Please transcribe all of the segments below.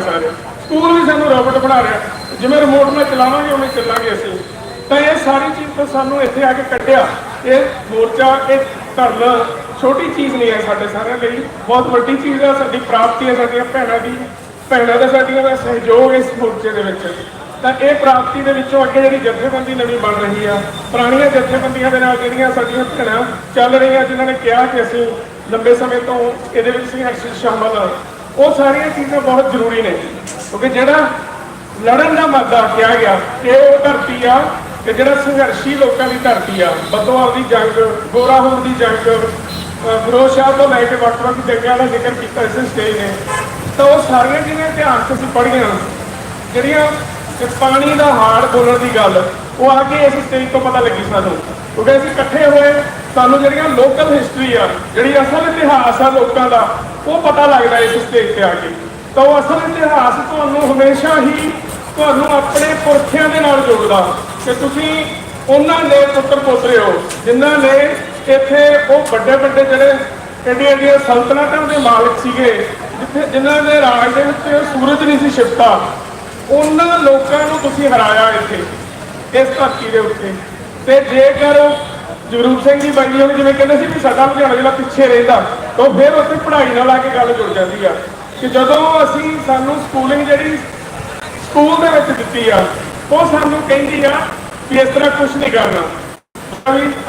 School ਵੀ ਸਾਨੂੰ robot ਬਣਾ ਰਿਹਾ। ਜਿਵੇਂ ਰਿਮੋਟ ਨਾਲ ਚਲਾਵਾਂਗੇ, ਉਵੇਂ ਚੱਲਾਂਗੇ ਅਸੀਂ। ਤਾਂ ਇਹ ਸਾਰੀ ਚੀਜ਼ ਤੋਂ ਸਾਨੂੰ ਇੱਥੇ ਆ ਕੇ ਕੱਢਿਆ। ਇਹ ਮੋਰਚਾ, ਇਹ ਧਰਨਾ ਛੋਟੀ ਚੀਜ਼ ਨਹੀਂ ਹੈ ਸਾਡੇ ਸਾਰਿਆਂ ਲਈ। ਬਹੁਤ ਵੱਡੀ ਚੀਜ਼ ਹੈ, ਸਾਡੀ ਪ੍ਰਾਪਤੀ ਹੈ, ਸਾਡੀਆਂ ਭੈਣਾਂ ਦੀ। ਭੈਣਾਂ ਦਾ ਸਾਡੀਆਂ ਦਾ ਸਹਿਯੋਗ ਇਸ ਮੋਰਚੇ ਦੇ ਵਿੱਚ। ਤਾਂ ਇਹ ਪ੍ਰਾਪਤੀ ਦੇ ਵਿੱਚੋਂ ਅੱਗੇ ਜਿਹੜੀ ਜਥੇਬੰਦੀ ਨਵੀਂ ਬਣ ਰਹੀ ਆ, ਪੁਰਾਣੀਆਂ ਜਥੇਬੰਦੀਆਂ ਦੇ ਨਾਲ ਜਿਹੜੀਆਂ ਸਾਡੀਆਂ ਭੈਣਾਂ ਚੱਲ ਰਹੀਆਂ, ਜਿਨ੍ਹਾਂ ਨੇ ਕਿਹਾ ਕਿ ਅਸੀਂ ਲੰਬੇ ਸਮੇਂ ਤੋਂ ਇਹਦੇ ਵਿੱਚ ਸੰਘਰਸ਼ ਸ਼ਾਮਲ ਉਹ ਸਾਰੀਆਂ ਚੀਜ਼ਾਂ ਬਹੁਤ ਜ਼ਰੂਰੀ ਨੇ। ਕਿਉਂਕਿ ਜਿਹੜਾ ਲੜਨ ਦਾ ਮਾਦਾ ਕਿਹਾ ਗਿਆ, ਕਿ ਉਹ ਧਰਤੀ ਆ ਕਿ ਜਿਹੜਾ ਸੰਘਰਸ਼ੀ ਲੋਕਾਂ ਦੀ ਧਰਤੀ ਆ ਬਦਵਾਲ ਦੀ ਜੰਗ, ਗੋਰਾ ਹੋਣ ਦੀ ਜੰਗ, ਅਹ ਸ਼ਾਹ ਤੋਂ ਲੈ ਕੇ ਵੱਖ-ਵੱਖ ਜੰਗਾਂ ਦਾ ਜ਼ਿਕਰ ਕੀਤਾ ਇਸ ਸਟੇਜ ਨੇ, ਤਾਂ ਉਹ ਸਾਰੀਆਂ ਜਿਹੜੀਆਂ ਇਤਿਹਾਸ 'ਚ ਅਸੀਂ ਪੜ੍ਹੀਆਂ, ਜਿਹੜੀਆਂ ਪਾਣੀ ਦਾ ਹਾੜ ਬੋਲਣ ਦੀ ਗੱਲ, ਉਹ ਆ ਕੇ ਇਸ ਸਟੇਜ ਤੋਂ ਪਤਾ ਲੱਗੀ ਸਾਨੂੰ। ਕਿਉਂਕਿ ਅਸੀਂ ਇਕੱਠੇ ਹੋਏ, ਸਾਨੂੰ ਜਿਹੜੀਆਂ ਲੋਕਲ ਹਿਸਟਰੀ ਆ, ਜਿਹੜੀ ਅਸਲ ਇਤਿਹਾਸ ਆ ਲੋਕਾਂ ਦਾ ਉਹ ਪਤਾ ਲੱਗਦਾ ਇਸ ਸਟੇਜ ਤੇ ਆ ਕੇ। ਤਾਂ ਉਹ ਅਸਲ ਇਤਿਹਾਸ ਤੁਹਾਨੂੰ ਹਮੇਸ਼ਾ ਹੀ ਤੁਹਾਨੂੰ ਆਪਣੇ ਪੁਰਖਿਆਂ ਦੇ ਨਾਲ ਜੋੜਦਾ। ਕਿ ਤੁਸੀਂ ਉਹਨਾਂ ਦੇ ਪੁੱਤਰ ਪੋਤਰੇ ਹੋ, ਜਿਨ੍ਹਾਂ ਨੇ ਇੱਥੇ ਉਹ ਵੱਡੇ ਵੱਡੇ ਜਿਹੜੇ ਐਡੀਆਂ ਐਡੀਆਂ ਸਲਤਨਤਾਂ ਦੇ ਮਾਲਕ ਸੀਗੇ, ਜਿੱਥੇ ਜਿਨ੍ਹਾਂ ਦੇ ਰਾਜ ਦੇ ਵਿੱਚ ਸੂਰਜ ਨਹੀਂ ਸੀ ਛਿਪਦਾ। ਉਹਨਾਂ ਲੋਕਾਂ ਨੂੰ ਤੁਸੀਂ ਹਰਾਇਆ ਇੱਥੇ, ਇਸ ਧਰਤੀ ਦੇ ਉੱਤੇ। ਤੇ ਜੇਕਰ ਜਗਰੂਪ ਸਿੰਘ ਜੀ ਬਾਈ ਹੋਣੀ ਜਿਵੇਂ ਕਹਿੰਦੇ ਸੀ ਵੀ ਸਾਡਾ ਲੁਧਿਆਣਾ ਜ਼ਿਲ੍ਹਾ ਪਿੱਛੇ ਰਹਿੰਦਾ ਤਾਂ ਫਿਰ ਉੱਥੇ ਪੜ੍ਹਾਈ ਨਾਲ ਆ ਕੇ ਗੱਲ ਜੁੜ ਜਾਂਦੀ ਆ। ਕਿ ਜਦੋਂ ਅਸੀਂ ਸਾਨੂੰ ਸਕੂਲਿੰਗ ਜਿਹੜੀ ਸਕੂਲ ਦੇ ਵਿੱਚ ਦਿੱਤੀ ਆ, ਉਹ ਸਾਨੂੰ ਕਹਿੰਦੀ ਆ ਕਿ ਇਸ ਤਰ੍ਹਾਂ ਕੁਝ ਨਹੀਂ ਕਰਨਾ।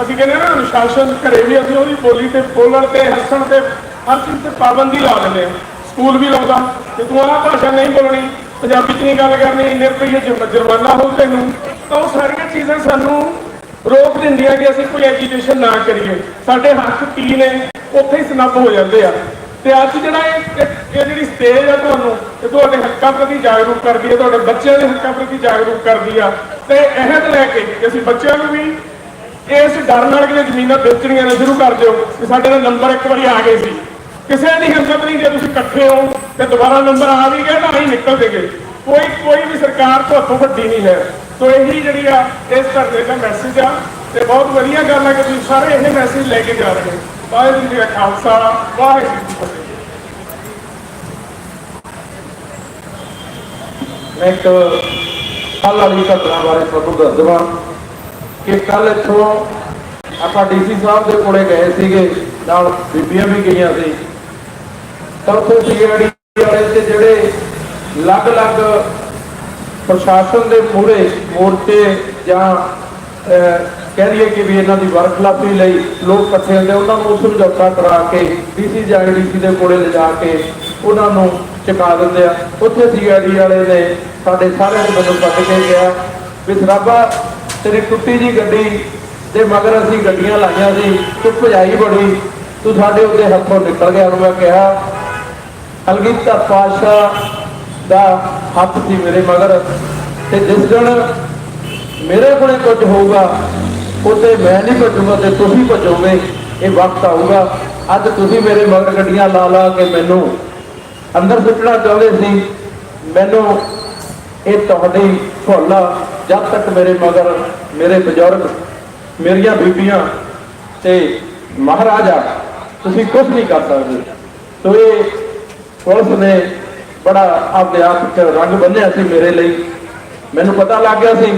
ਅਸੀਂ ਕਹਿੰਦੇ ਨਾ, ਅਨੁਸ਼ਾਸਨ ਘਰੇ ਵੀ ਅਸੀਂ ਉਹਦੀ ਬੋਲੀ ਤੇ ਬੋਲਣ ਤੇ ਹੱਸਣ ਤੇ ਹਰ ਚੀਜ਼ ਤੇ ਪਾਬੰਦੀ ਲਾ ਦਿੰਦੇ ਆ। ਸਕੂਲ ਵੀ ਲਾਉਂਦਾ ਕਿ ਤੂੰ ਆਹ ਭਾਸ਼ਾ ਨਹੀਂ ਬੋਲਣੀ, ਪੰਜਾਬੀ ਚ ਨਹੀਂ ਗੱਲ ਕਰਨੀ, ਇੰਨੇ ਰੁਪਈਏ ਜੁਰਮਾਨਾ ਹੋਊ ਤੈਨੂੰ। ਤਾਂ ਉਹ ਸਾਰੀਆਂ ਚੀਜ਼ਾਂ ਸਾਨੂੰ ਰੋਕ ਦਿੰਦੀਆਂ ਕਿ ਅਸੀਂ ਕੋਈ ਐਜੂਕੇਸ਼ਨ ਨਾ ਕਰੀਏ। ਸਾਡੇ ਹੱਕ ਕੀ ਨੇ, ਉੱਥੇ ਹੀ ਸਨੱਬ ਹੋ ਜਾਂਦੇ ਆ। ਤੇ ਅੱਜ ਜਿਹੜਾ ਇਹ ਇਹ- ਜਿਹੜੀ ਸਟੇਜ ਆ ਤੁਹਾਨੂੰ, ਇਹ ਤੁਹਾਡੇ ਹੱਕਾਂ ਪ੍ਰਤੀ ਜਾਗਰੂਕ ਕਰਦੀ ਹੈ ਤੁਹਾਡੇ ਬੱਚਿਆਂ ਦੇ ਹੱਕਾਂ ਪ੍ਰਤੀ ਜਾਗਰੂਕ ਕਰਦੀ ਆ। ਤੇ ਅਹਿਦ ਲੈ ਕੇ ਕਿ ਅਸੀਂ ਬੱਚਿਆਂ ਨੂੰ ਵੀ ਇਸ ਡਰ ਨਾਲ ਕਿ ਜ਼ਮੀਨਾਂ ਵੇਚਣੀਆਂ ਨਾ, ਸ਼ੁਰੂ ਕਰ ਦਿਓ। ਕਿ ਸਾਡੇ ਦਾ ਨੰਬਰ ਇੱਕ ਵਾਰੀ ਆ ਗਏ ਸੀ। ਕਿਸੇ ਦੀ ਹਿੰਮਤ ਨਹੀਂ ਜੇ ਤੁਸੀਂ ਇਕੱਠੇ ਹੋ ਤੇ ਦੁਬਾਰਾ ਨੰਬਰ ਆ ਵੀ ਗਿਆ ਤਾਂ ਹੀ ਨਿਕਲ ਦੇਗੇ। ਕੋਈ ਕੋਈ ਵੀ ਸਰਕਾਰ ਤੁਹਾਤੋਂ ਵੱਡੀ ਨਹੀਂ ਹੈ। ਸੋ ਇਹੀ ਜਿਹੜੀ ਆ, ਇਸ ਧਰਨੇ ਦਾ ਮੈਸੇਜ ਆ ਤੇ ਬਹੁਤ ਵਧੀਆ ਗੱਲ ਹੈ ਕਿ ਤੁਸੀਂ ਸਾਰੇ ਇਹ ਮੈਸੇਜ ਲੈ ਕੇ ਜਾ ਰਹੇ ਵਾਹਿਗੁਰੂ ਜੀ ਕਾ ਖਾਲਸਾ, ਵਾਹਿਗੁਰੂ ਜੀ ਕੀ ਫਤਿਹ। ਮੈਂ ਇੱਕ ਕੱਲ ਵਾਲੀ ਘਟਨਾ ਬਾਰੇ ਤੁਹਾਨੂੰ ਦੱਸ ਦੇਵਾਂ ਕਿ ਕੱਲ ਇੱਥੋਂ ਆਪਾਂ ਡੀਸੀ ਸਾਹਿਬ ਦੇ ਕੋਲੇ ਗਏ ਸੀਗੇ, ਨਾਲ ਬੀਬੀਆਂ ਵੀ ਗਈਆਂ ਸੀ। ਤਾਂ ਉੱਥੇ ਸੀਆਈਡੀ ਵਾਲੇ ਤੇ ਜਿਹੜੇ ਅਲੱਗ-ਅਲੱਗ ਪ੍ਰਸ਼ਾਸਨ ਦੇ ਮੂਹਰੇ ਮੋਰਚੇ ਜਾਂ ਕਹਿ ਲਈਏ ਕਿ ਵੀ ਇਹਨਾਂ ਦੀ ਵਰਖਲਾਫੀ ਲਈ ਲੋਕ ਇਕੱਠੇ ਹੁੰਦੇ, ਉਹਨਾਂ ਨੂੰ ਸਮਝੌਤਾ ਕਰਾ ਕੇ, ਡੀਸੀ ਜਾਂ ਡੀਸੀ ਦੇ ਕੋਲੇ ਲਿਜਾ ਕੇ ਉਹਨਾਂ ਨੂੰ ਚੁਕਾ ਦਿੰਦੇ ਆ। ਉੱਥੇ ਸੀਆਈਡੀ ਵਾਲੇ ਨੇ ਸਾਡੇ ਸਾਰਿਆਂ ਨੂੰ ਮੈਨੂੰ ਕੱਢ ਕੇ ਕਿਹਾ ਵੀ ਸਰਾਬਾ, ਤੇਰੀ ਟੁੱਟੀ ਜੀ ਗੱਡੀ ਦੇ ਮਗਰ ਅਸੀਂ ਗੱਡੀਆਂ ਲਾਈਆਂ ਸੀ, ਤੂੰ ਭਜਾਈ ਬੜੀ, ਤੂੰ ਸਾਡੇ ਉੱਤੇ ਹੱਥੋਂ ਨਿਕਲ ਗਿਆ। ਉਹਨੂੰ ਮੈਂ ਕਿਹਾ ਅਲਗਿਤਾ ਪਾਸ਼ਾ ਦਾ ਹੱਥ ਸੀ ਮੇਰੇ ਮਗਰ ਤੇ ਜਿਸ ਦਿਨ ਮੇਰੇ ਕੋਲੇ ਕੁਝ ਹੋਊਗਾ ਉੱਤੇ ਮੈਂ ਨਹੀਂ ਭੱਜੂਗਾ ਤੇ ਤੁਸੀਂ ਭੱਜੋਗੇ, ਇਹ ਵਕਤ ਆਊਗਾ। ਅੱਜ ਤੁਸੀਂ ਮੇਰੇ ਮਗਰ ਗੱਡੀਆਂ ਲਾ ਲਾ ਕੇ ਮੈਨੂੰ ਅੰਦਰ ਸੁੱਟਣਾ ਚਾਹੁੰਦੇ ਸੀ। ਮੈਨੂੰ ਇਹ ਤੁਹਾਡੀ ਭੁੱਲ, ਜਦ ਤੱਕ ਮੇਰੇ ਮਗਰ ਮੇਰੇ ਬਜ਼ੁਰਗ, ਮੇਰੀਆਂ ਬੀਬੀਆਂ ਤੇ ਮਹਾਰਾਜਾ, ਤੁਸੀਂ ਕੁਝ ਨਹੀਂ ਕਰ ਸਕਦੇ। ਸੋ ਇਹ ਪੁਲਿਸ ਨੇ ਬੜਾ ਆਪਦੇ ਆਪ ਰੰਗ ਬੰਨਿਆ ਸੀ ਮੇਰੇ ਲਈ। ਮੈਨੂੰ ਪਤਾ ਲੱਗ ਗਿਆ ਸੀ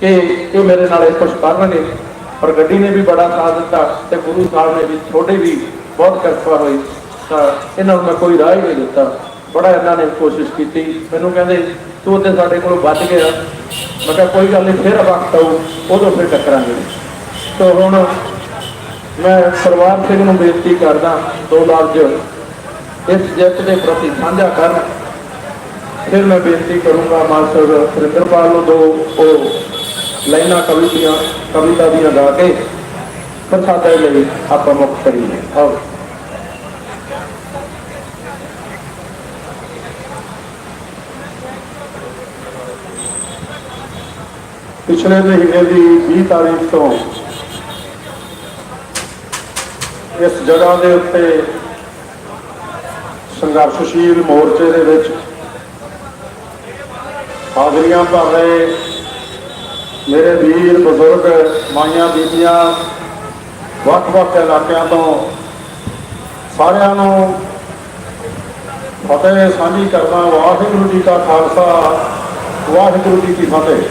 ਕਿ ਇਹ ਮੇਰੇ ਨਾਲ ਇਹ ਕੁਝ ਕਰਨਗੇ ਪਰ ਗੱਡੀ ਨੇ ਵੀ ਬੜਾ ਸਾਥ ਦਿੱਤਾ ਤੇ ਗੁਰੂ ਸਾਹਿਬ ਨੇ ਵੀ ਛੋਟੇ ਵੀ ਬਹੁਤ ਕਿਰਪਾ ਹੋਈ। ਤਾਂ ਇਹਨਾਂ ਨੂੰ ਮੈਂ ਕੋਈ ਰਾਹ ਹੀ ਨਹੀਂ ਦਿੱਤਾ। ਬੜਾ ਇਹਨਾਂ ਨੇ ਕੋਸ਼ਿਸ਼ ਕੀਤੀ। ਮੈਨੂੰ ਕਹਿੰਦੇ, ਤੂੰ ਤੇ ਸਾਡੇ ਕੋਲੋਂ ਬਚ ਗਿਆ ਮੈਂ ਕਿਹਾ, ਕੋਈ ਗੱਲ ਨਹੀਂ, ਫਿਰ ਵਕਤ ਆਊ। ਉਦੋਂ ਫਿਰ ਟੱਕਰਾਂਗੇ। ਤਾਂ ਹੁਣ ਮੈਂ ਸਰਵਾਰ ਸਿੰਘ ਨੂੰ ਬੇਨਤੀ ਕਰਦਾ, ਦੋ ਲਫ਼ਜ਼ ਇਸ ਜਿੱਤ ਦੇ ਪ੍ਰਤੀ ਸਾਂਝਾ ਕਰਨ। ਫਿਰ ਮੈਂ ਬੇਨਤੀ ਕਰੂੰਗਾ ਮਾਸਟਰ ਸੁਰਿੰਦਰਪਾਲ ਨੂੰ ਦੋ ਉਹ ਲਾਈਨਾਂ ਕਵਿਤੀਆਂ ਕਵਿਤਾ ਦੀਆਂ ਗਾ ਕੇ ਪ੍ਰਸਾਦੇ ਲਈ ਆਪਾਂ ਮੁੱਖ ਕਰੀਏ। ਆਓ। ਪਿਛਲੇ ਮਹੀਨੇ ਦੀ 20 ਤਾਰੀਖ ਤੋਂ ਇਸ ਜਗ੍ਹਾ ਦੇ ਉੱਤੇ ਸੰਘਰਸ਼ਸ਼ੀਲ ਮੋਰਚੇ ਦੇ ਵਿੱਚ ਹਾਜ਼ਰੀਆਂ ਭਰ ਰਹੇ ਮੇਰੇ ਵੀਰ, ਬਜ਼ੁਰਗ, ਮਾਈਆਂ, ਬੀਬੀਆਂ, ਵੱਖ-ਵੱਖ ਇਲਾਕਿਆਂ ਤੋਂ ਸਾਰਿਆਂ ਨੂੰ ਫਤਿਹ ਸਾਂਝੀ ਕਰਦਾ ਵਾਹਿਗੁਰੂ ਜੀ ਕਾ ਖਾਲਸਾ, ਵਾਹਿਗੁਰੂ ਜੀ ਕੀ ਫਤਿਹ।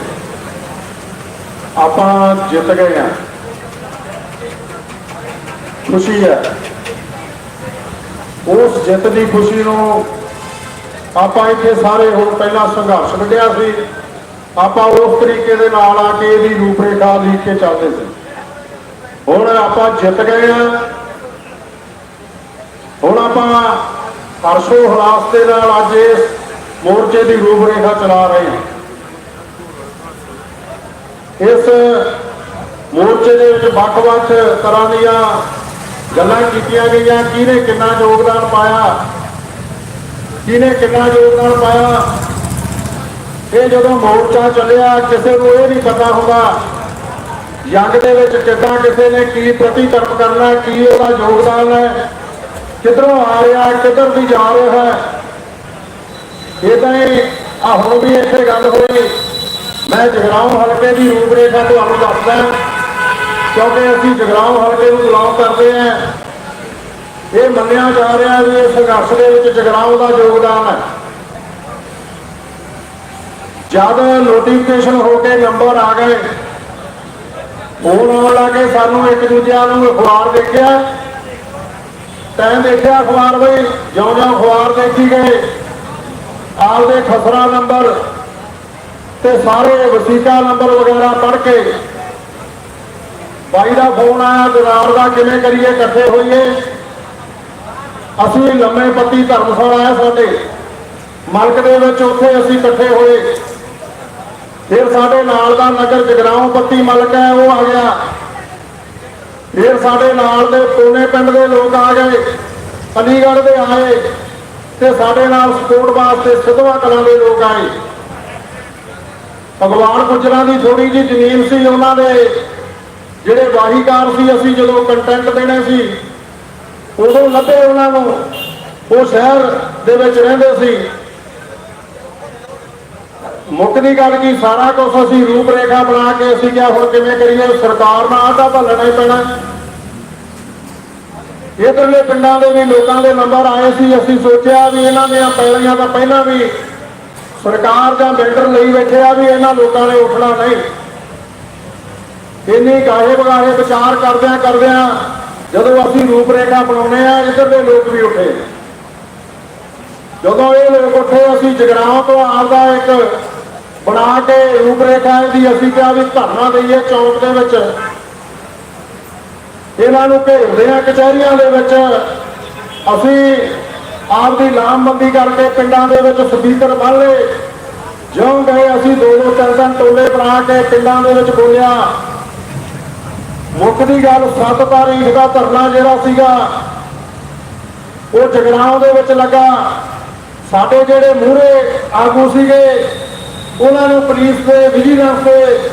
ਆਪਾਂ ਜਿੱਤ ਗਏ ਆ ਖੁਸ਼ੀ ਹੈ। ਉਸ ਜਿੱਤ ਦੀ ਖੁਸ਼ੀ ਨੂੰ ਆਪਾਂ ਇੱਥੇ ਸਾਰੇ ਹੁਣ ਪਹਿਲਾਂ ਸੰਘਰਸ਼ ਕੱਢਿਆ ਸੀ। ਆਪਾਂ ਉਸ ਤਰੀਕੇ ਦੇ ਨਾਲ ਆ ਕੇ ਇਹਦੀ ਰੂਪਰੇਖਾ ਲਿਖ ਕੇ ਚੱਲਦੇ ਸੀ। ਹੁਣ ਆਪਾਂ ਜਿੱਤ ਗਏ ਆ ਹੁਣ ਆਪਾਂ ਹਰਸ਼ੋ ਹਲਾਸ ਦੇ ਨਾਲ ਅੱਜ ਇਸ ਮੋਰਚੇ ਦੀ ਰੂਪਰੇਖਾ ਚਲਾ ਰਹੇ ਹਾਂ। ਇਸ ਮੋਰਚੇ ਦੇ ਵਿੱਚ ਵੱਖ-ਵੱਖ ਤਰ੍ਹਾਂ ਦੀਆਂ ਗੱਲਾਂ ਕੀਤੀਆਂ ਗਈਆਂ, ਕਿਹਨੇ ਕਿੰਨਾ ਯੋਗਦਾਨ ਪਾਇਆ? ਕਿਹਨੇ ਕਿੰਨਾ ਯੋਗਦਾਨ ਪਾਇਆ? ਇਹ ਜਦੋਂ ਮੋਰਚਾ ਚੱਲਿਆ, ਕਿਸੇ ਨੂੰ ਇਹ ਨਹੀਂ ਪਤਾ ਹੁੰਦਾ ਯੰਗ ਦੇ ਵਿੱਚ ਕਿੱਦਾਂ ਕਿਸੇ ਨੇ ਕੀ ਪ੍ਰਤੀਕਰਮ ਕਰਨਾ, ਕੀ ਉਹਦਾ ਯੋਗਦਾਨ ਹੈ, ਕਿੱਧਰੋਂ ਆ ਰਿਹਾ, ਕਿੱਧਰ ਦੀ ਜਾ ਰਿਹਾ ਹੈ। ਇਦਾਂ ਹੀ ਆ ਹੁਣ ਵੀ ਇੱਥੇ ਗੱਲ ਹੋਈ। ਮੈਂ ਜਗਰਾਉਂ ਹਲਕੇ ਦੀ ਰੂਪਰੇਖਾ ਤੁਹਾਨੂੰ ਦੱਸਦਾ। ਕਿਉਂਕਿ ਅਸੀਂ ਜਗਰਾਉਂ ਹਲਕੇ ਨੂੰ ਬਿਲੋਂਗ ਕਰਦੇ ਹਾਂ। ਇਹ ਮੰਨਿਆ ਜਾ ਰਿਹਾ ਵੀ ਇਸ ਸੰਘਰਸ਼ ਦੇ ਵਿੱਚ ਜਗਰਾਉਂ ਦਾ ਯੋਗਦਾਨ ਹੈ। ਜਦ ਨੋਟੀਫਿਕੇਸ਼ਨ ਹੋ ਕੇ ਨੰਬਰ ਆ ਗਏ ਫੋਨ ਆਉਣ ਲੱਗੇ ਸਾਨੂੰ ਇੱਕ ਦੂਜਿਆਂ ਨੂੰ ਅਖਬਾਰ ਦੇਖਿਆ। ਤੈਂ ਦੇਖਿਆ ਅਖਬਾਰ ਬਈ ਜਿਉਂ ਜਿਉਂ ਅਖਬਾਰ ਦੇਖੀ ਗਏ, ਆਪਦੇ ਖਸਰਾ ਨੰਬਰ ਤੇ ਸਾਰੇ ਵਸੀਕਾ ਨੰਬਰ ਵਗੈਰਾ ਪੜ੍ਹ ਕੇ ਬਾਈ ਦਾ ਫੋਨ ਆਇਆ ਦਿਨਾਰ ਦਾ, ਕਿਵੇਂ ਕਰੀਏ, ਇਕੱਠੇ ਹੋਈਏ? ਅਸੀਂ ਲੰਮੇ ਪੱਤੀ ਧਰਮਸ਼ਾਲਾ ਹੈ ਸਾਡੇ। ਮਲਕ ਦੇ ਵਿੱਚ ਉੱਥੇ ਅਸੀਂ ਇਕੱਠੇ ਹੋਏ। ਫਿਰ ਸਾਡੇ ਨਾਲ ਦਾ ਨਗਰ ਜਗਰਾਉਂ ਪੱਤੀ ਮਲਕ ਹੈ, ਉਹ ਆ ਗਿਆ। ਫਿਰ ਸਾਡੇ ਨਾਲ ਦੇ ਕੋਨੇ ਪਿੰਡ ਦੇ ਲੋਕ ਆ ਗਏ, ਅਲੀਗੜ੍ਹ ਦੇ ਆਏ ਤੇ ਸਾਡੇ ਨਾਲ ਸਪੋਰਟ ਵਾਸਤੇ ਸਿੱਧਵਾ ਕਲਾਂ ਦੇ ਲੋਕ ਆਏ। ਭਗਵਾਨ ਗੁਜਰਾਂ ਦੀ ਥੋੜੀ ਜਿਹੀ ਜ਼ਮੀਨ ਸੀ ਉਹਨਾਂ ਦੇ। ਜਿਹੜੇ ਵਾਹੀਕਾਰ ਸੀ, ਅਸੀਂ ਜਦੋਂ ਕੰਟੈਂਟ ਦੇਣੇ ਸੀ, ਉਦੋਂ ਲੱਭੇ ਉਹਨਾਂ ਨੂੰ। ਉਹ ਸ਼ਹਿਰ ਦੇ ਵਿੱਚ ਰਹਿੰਦੇ ਸੀ। ਮੁੱਖ ਦੀ ਗੱਲ ਕੀ, ਸਾਰਾ ਕੁਝ ਅਸੀਂ ਰੂਪਰੇਖਾ ਬਣਾ ਕੇ ਅਸੀਂ ਕਿਹਾ, ਹੁਣ ਕਿਵੇਂ ਕਰੀਏ? ਸਰਕਾਰ ਨਾਲ ਆਟਾ ਭੱਲਣਾ ਹੀ ਪੈਣਾ। ਇਧਰਲੇ ਪਿੰਡਾਂ ਦੇ ਵੀ ਲੋਕਾਂ ਦੇ ਨੰਬਰ ਆਏ ਸੀ। ਅਸੀਂ ਸੋਚਿਆ ਵੀ ਇਹਨਾਂ ਦੀਆਂ ਪੈਲੀਆਂ ਤਾਂ ਪਹਿਲਾਂ ਵੀ ਸਰਕਾਰ ਜਾਂ ਬਿਲਡਰ ਲਈ ਬੈਠੇ ਆ ਵੀ ਇਹਨਾਂ ਲੋਕਾਂ ਨੇ ਉੱਠਣਾ ਨਹੀਂ। ਇੰਨੀ ਗਾਹੇ ਬਗਾਹੇ ਵਿਚਾਰ ਕਰਦਿਆਂ ਕਰਦਿਆਂ ਜਦੋਂ ਅਸੀਂ ਰੂਪਰੇਖਾ ਬਣਾਉਨੇ ਆ ਇੱਧਰ ਦੇ ਲੋਕ ਵੀ ਉੱਠੇ। ਜਦੋਂ ਇਹ ਲੋਕ ਉੱਠੇ, ਅਸੀਂ ਜਗਰਾਉਂ ਤੋਂ ਆਪਦਾ ਇੱਕ ਬਣਾ ਕੇ ਰੂਪਰੇਖਾ ਦੀ ਅਸੀਂ ਕਿਹਾ ਵੀ ਧਰਨਾ ਦਈਏ ਚੌਂਕ ਦੇ ਵਿੱਚ। ਇਹਨਾਂ ਨੂੰ ਘੇਰਦੇ ਆ ਕਚਹਿਰੀਆਂ ਦੇ ਵਿੱਚ। ਅਸੀਂ ਆਪ ਦੀ ਲਾਮਬੰਦੀ ਕਰਕੇ ਪਿੰਡਾਂ ਦੇ ਵਿੱਚ ਸਪੀਕਰ ਬੰਨ ਲਏ। ਜਿਉਂ ਗਏ ਅਸੀਂ ਦੋ ਦੋ ਤਿੰਨ ਤਿੰਨ ਟੋਲੇ ਬਣਾ ਕੇ ਪਿੰਡਾਂ ਦੇ ਵਿੱਚ ਬੋਲਿਆ ਮੁੱਖ ਦੀ ਗੱਲ ਸੱਤ ਤਾਰੀਖ ਦਾ ਧਰਨਾ ਜਿਹੜਾ ਸੀਗਾ, ਉਹ ਜਗਰਾਉਂ ਦੇ ਵਿੱਚ ਲੱਗਾ। ਸਾਡੇ ਜਿਹੜੇ ਮੂਹਰੇ ਆਗੂ ਸੀਗੇ, ਉਹਨਾਂ ਨੂੰ ਪੁਲਿਸ ਤੇ ਵਿਜੀਲੈਂਸ ਤੇ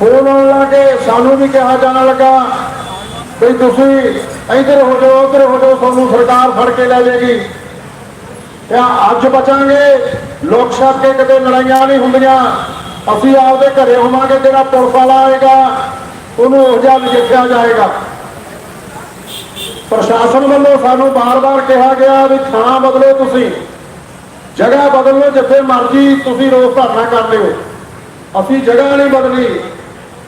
ਫੋਨ ਆਉਣ ਲੱਗੇ ਸਾਨੂੰ ਵੀ ਕਿਹਾ ਜਾਣ ਲੱਗਾ ਵੀ ਤੁਸੀਂ ਇੱਧਰ ਹੋ ਜਾਓ, ਉੱਧਰ ਹੋ ਜਾਓ, ਤੁਹਾਨੂੰ ਸਰਕਾਰ ਫੜ ਕੇ ਲੈ ਜਾਏਗੀ। ਤੇ ਅੱਜ ਬਚਾਂਗੇ? ਲੋਕ ਸਭ ਕੇ ਕਿਤੇ ਲੜਾਈਆਂ ਨਹੀਂ ਹੁੰਦੀਆਂ। ਅਸੀਂ ਆਪਦੇ ਘਰੇ ਹੋਵਾਂਗੇ, ਜਿਹੜਾ ਪੁਲਿਸ ਵਾਲਾ ਆਏਗਾ। ਉਹਨੂੰ ਉਹ ਜਿਹਾ ਨਜਿੱਠਿਆ ਜਾਏਗਾ। ਪ੍ਰਸ਼ਾਸਨ ਵੱਲੋਂ ਸਾਨੂੰ ਬਾਰ-ਬਾਰ ਕਿਹਾ ਗਿਆ ਵੀ ਥਾਂ ਬਦਲੋ ਤੁਸੀਂ। ਜਗ੍ਹਾ ਬਦਲ ਲਓ ਜਿੱਥੇ ਮਰਜ਼ੀ ਤੁਸੀਂ ਰੋਸ ਧਰਨਾ ਕਰ ਲਿਓ। ਅਸੀਂ ਜਗ੍ਹਾ ਨਹੀਂ ਬਦਲੀ।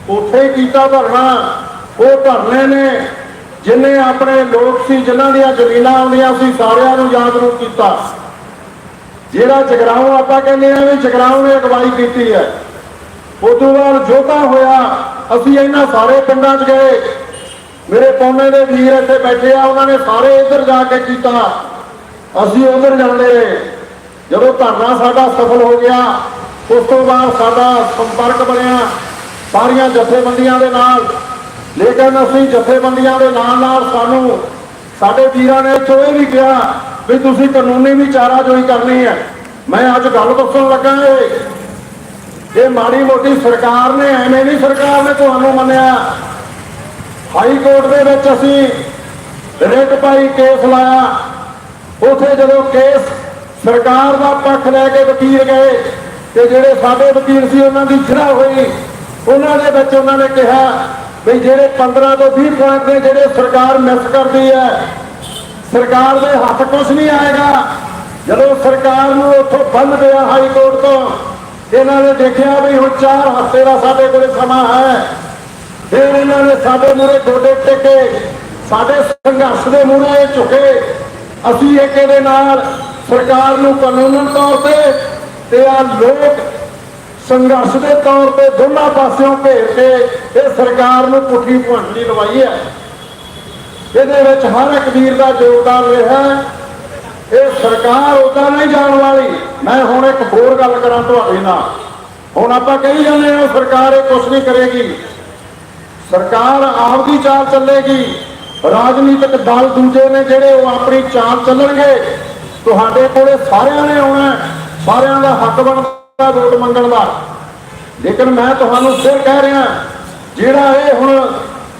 ਉੱਥੇ ਕੀਤਾ ਧਰਨਾ, ਉਹ ਧਰਨੇ ਨੇ ਜਿੰਨੇ ਆਪਣੇ ਲੋਕ ਸੀ, ਜਿਨ੍ਹਾਂ ਦੀਆਂ ਜ਼ਮੀਨਾਂ ਆਉਂਦੀਆਂ ਸੀ, ਸਾਰਿਆਂ ਨੂੰ ਜਾਗਰੂਕ ਕੀਤਾ। ਜਿਹੜਾ ਜਗਰਾਉਂ ਆਪਾਂ ਕਹਿੰਦੇ ਆ ਵੀ ਜਗਰਾਉਂ ਨੇ ਅਗਵਾਈ ਕੀਤੀ ਹੈ। ਉਦੋਂ ਬਾਅਦ ਜੋਤਾ ਹੋਇਆ ਅਸੀਂ ਇਹਨਾਂ ਸਾਰੇ ਪਿੰਡਾਂ 'ਚ ਗਏ। ਮੇਰੇ ਪੌਣੇ ਦੇ ਵੀਰ ਇੱਥੇ ਬੈਠੇ ਆ, ਉਹਨਾਂ ਨੇ ਸਾਰੇ ਇੱਧਰ ਜਾ ਕੇ ਕੀਤਾ। ਅਸੀਂ ਉਧਰ ਜਾਂਦੇ ਰਹੇ। ਜਦੋਂ ਧਰਨਾ ਸਾਡਾ ਸਫਲ ਹੋ ਗਿਆ, ਉਸ ਤੋਂ ਬਾਅਦ ਸਾਡਾ ਸੰਪਰਕ ਬਣਿਆ ਸਾਰੀਆਂ ਜਥੇਬੰਦੀਆਂ ਦੇ ਨਾਲ। ਲੇਕਿਨ ਅਸੀਂ ਜਥੇਬੰਦੀਆਂ ਦੇ ਨਾਲ ਨਾਲ ਸਾਨੂੰ ਸਾਡੇ ਵੀਰਾਂ ਨੇ ਇੱਥੋਂ ਇਹ ਵੀ ਕਿਹਾ ਵੀ ਤੁਸੀਂ ਕਾਨੂੰਨੀ ਵੀ ਚਾਰਾਜੋਈ ਕਰਨੀ ਹੈ। ਮੈਂ ਅੱਜ ਗੱਲ ਦੱਸਣ ਲੱਗਾ ਇਹ ਜੇ ਮਾੜੀ ਮੋਟੀ ਸਰਕਾਰ ਨੇ, ਐਵੇਂ ਨਹੀਂ ਸਰਕਾਰ ਨੇ ਤੁਹਾਨੂੰ ਮੰਨਿਆ। ਹਾਈ ਕੋਰਟ ਦੇ ਵਿੱਚ ਅਸੀਂ ਰਿਟ ਪਾਈ, ਕੇਸ ਲਾਇਆ। ਉਥੇ ਜਦੋਂ ਕੇਸ ਸਰਕਾਰ ਦਾ ਪੱਖ ਲੈ ਕੇ ਵਕੀਲ ਗਏ, ਤੇ ਜਿਹੜੇ ਸਾਡੇ ਵਕੀਲ ਸੀ, ਉਹਨਾਂ ਦੀ ਜਿਹੜਾ ਹੋਈ। ਉਹਨਾਂ ਦੇ ਵਿੱਚ ਉਹਨਾਂ ਨੇ ਕਿਹਾ ਵੀ ਜਿਹੜੇ 15 ਤੋਂ 20 ਪੁਆਇੰਟ ਨੇ, ਜਿਹੜੇ ਸਰਕਾਰ ਮਿਸ ਕਰਦੀ ਹੈ, ਸਰਕਾਰ ਦੇ ਹੱਥ ਕੁਝ ਨਹੀਂ ਆਏਗਾ। ਜਦੋਂ ਸਰਕਾਰ ਨੂੰ ਉੱਥੋਂ ਬੰਦ ਪਿਆ ਹਾਈ ਕੋਰਟ ਤੋਂ ਇਹਨਾਂ ਨੇ ਦੇਖਿਆ ਵੀ ਹੁਣ 4 ਹਫ਼ਤੇ ਦਾ ਸਾਡੇ ਕੋਲ ਸਮਾਂ ਹੈ। ਫਿਰ ਇਹਨਾਂ ਨੇ ਸਾਡੇ ਮੂਹਰੇ ਗੋਡੇ ਟੇਕੇ, ਸਾਡੇ ਸੰਘਰਸ਼ ਦੇ ਮੂਹਰੇ ਝੁਕੇ। ਅਸੀਂ ਇੱਕ ਇਹਦੇ ਨਾਲ ਸਰਕਾਰ ਨੂੰ ਕਾਨੂੰਨ ਤੌਰ ਤੇ ਤੇ ਆ ਲੋਕ ਸੰਘਰਸ਼ ਦੇ ਤੌਰ ਤੇ ਦੋਨਾਂ ਪਾਸਿਓਂ ਭੇਜ ਕੇ ਇਹ ਸਰਕਾਰ ਨੂੰ ਪੁੱਠੀ ਪੁੰਠਲੀ ਲਵਾਈ ਹੈ। ਇਹਦੇ ਵਿੱਚ ਹਰ ਇੱਕ ਵੀਰ ਦਾ ਯੋਗਦਾਨ ਰਿਹਾ ਹੈ। ਇਹ ਸਰਕਾਰ ਉਦਾਂ ਨਹੀਂ ਜਾਣ ਵਾਲੀ। ਮੈਂ ਹੁਣ ਇੱਕ ਹੋਰ ਗੱਲ ਕਰਾਂ ਤੁਹਾਡੇ ਨਾਲ। ਹੁਣ ਆਪਾਂ ਕਹੀ ਜਾਂਦੇ ਹਾਂ, ਸਰਕਾਰ ਇਹ ਕੁਝ ਨਹੀਂ ਕਰੇਗੀ। ਸਰਕਾਰ ਆਪਦੀ ਚਾਲ ਚੱਲੇਗੀ। ਰਾਜਨੀਤਿਕ ਦਲ ਦੂਜੇ ਨੇ ਜਿਹੜੇ ਉਹ ਆਪਣੀ ਚਾਲ ਚੱਲਣਗੇ। ਤੁਹਾਡੇ ਕੋਲੇ ਸਾਰਿਆਂ ਨੇ ਆਉਣਾ ਸਾਰਿਆਂ ਦਾ ਹੱਕ ਬਣਦਾ ਵੋਟ ਮੰਗਣ ਦਾ। ਲੇਕਿਨ ਮੈਂ ਤੁਹਾਨੂੰ ਫਿਰ ਕਹਿ ਰਿਹਾ ਜਿਹੜਾ ਇਹ ਹੁਣ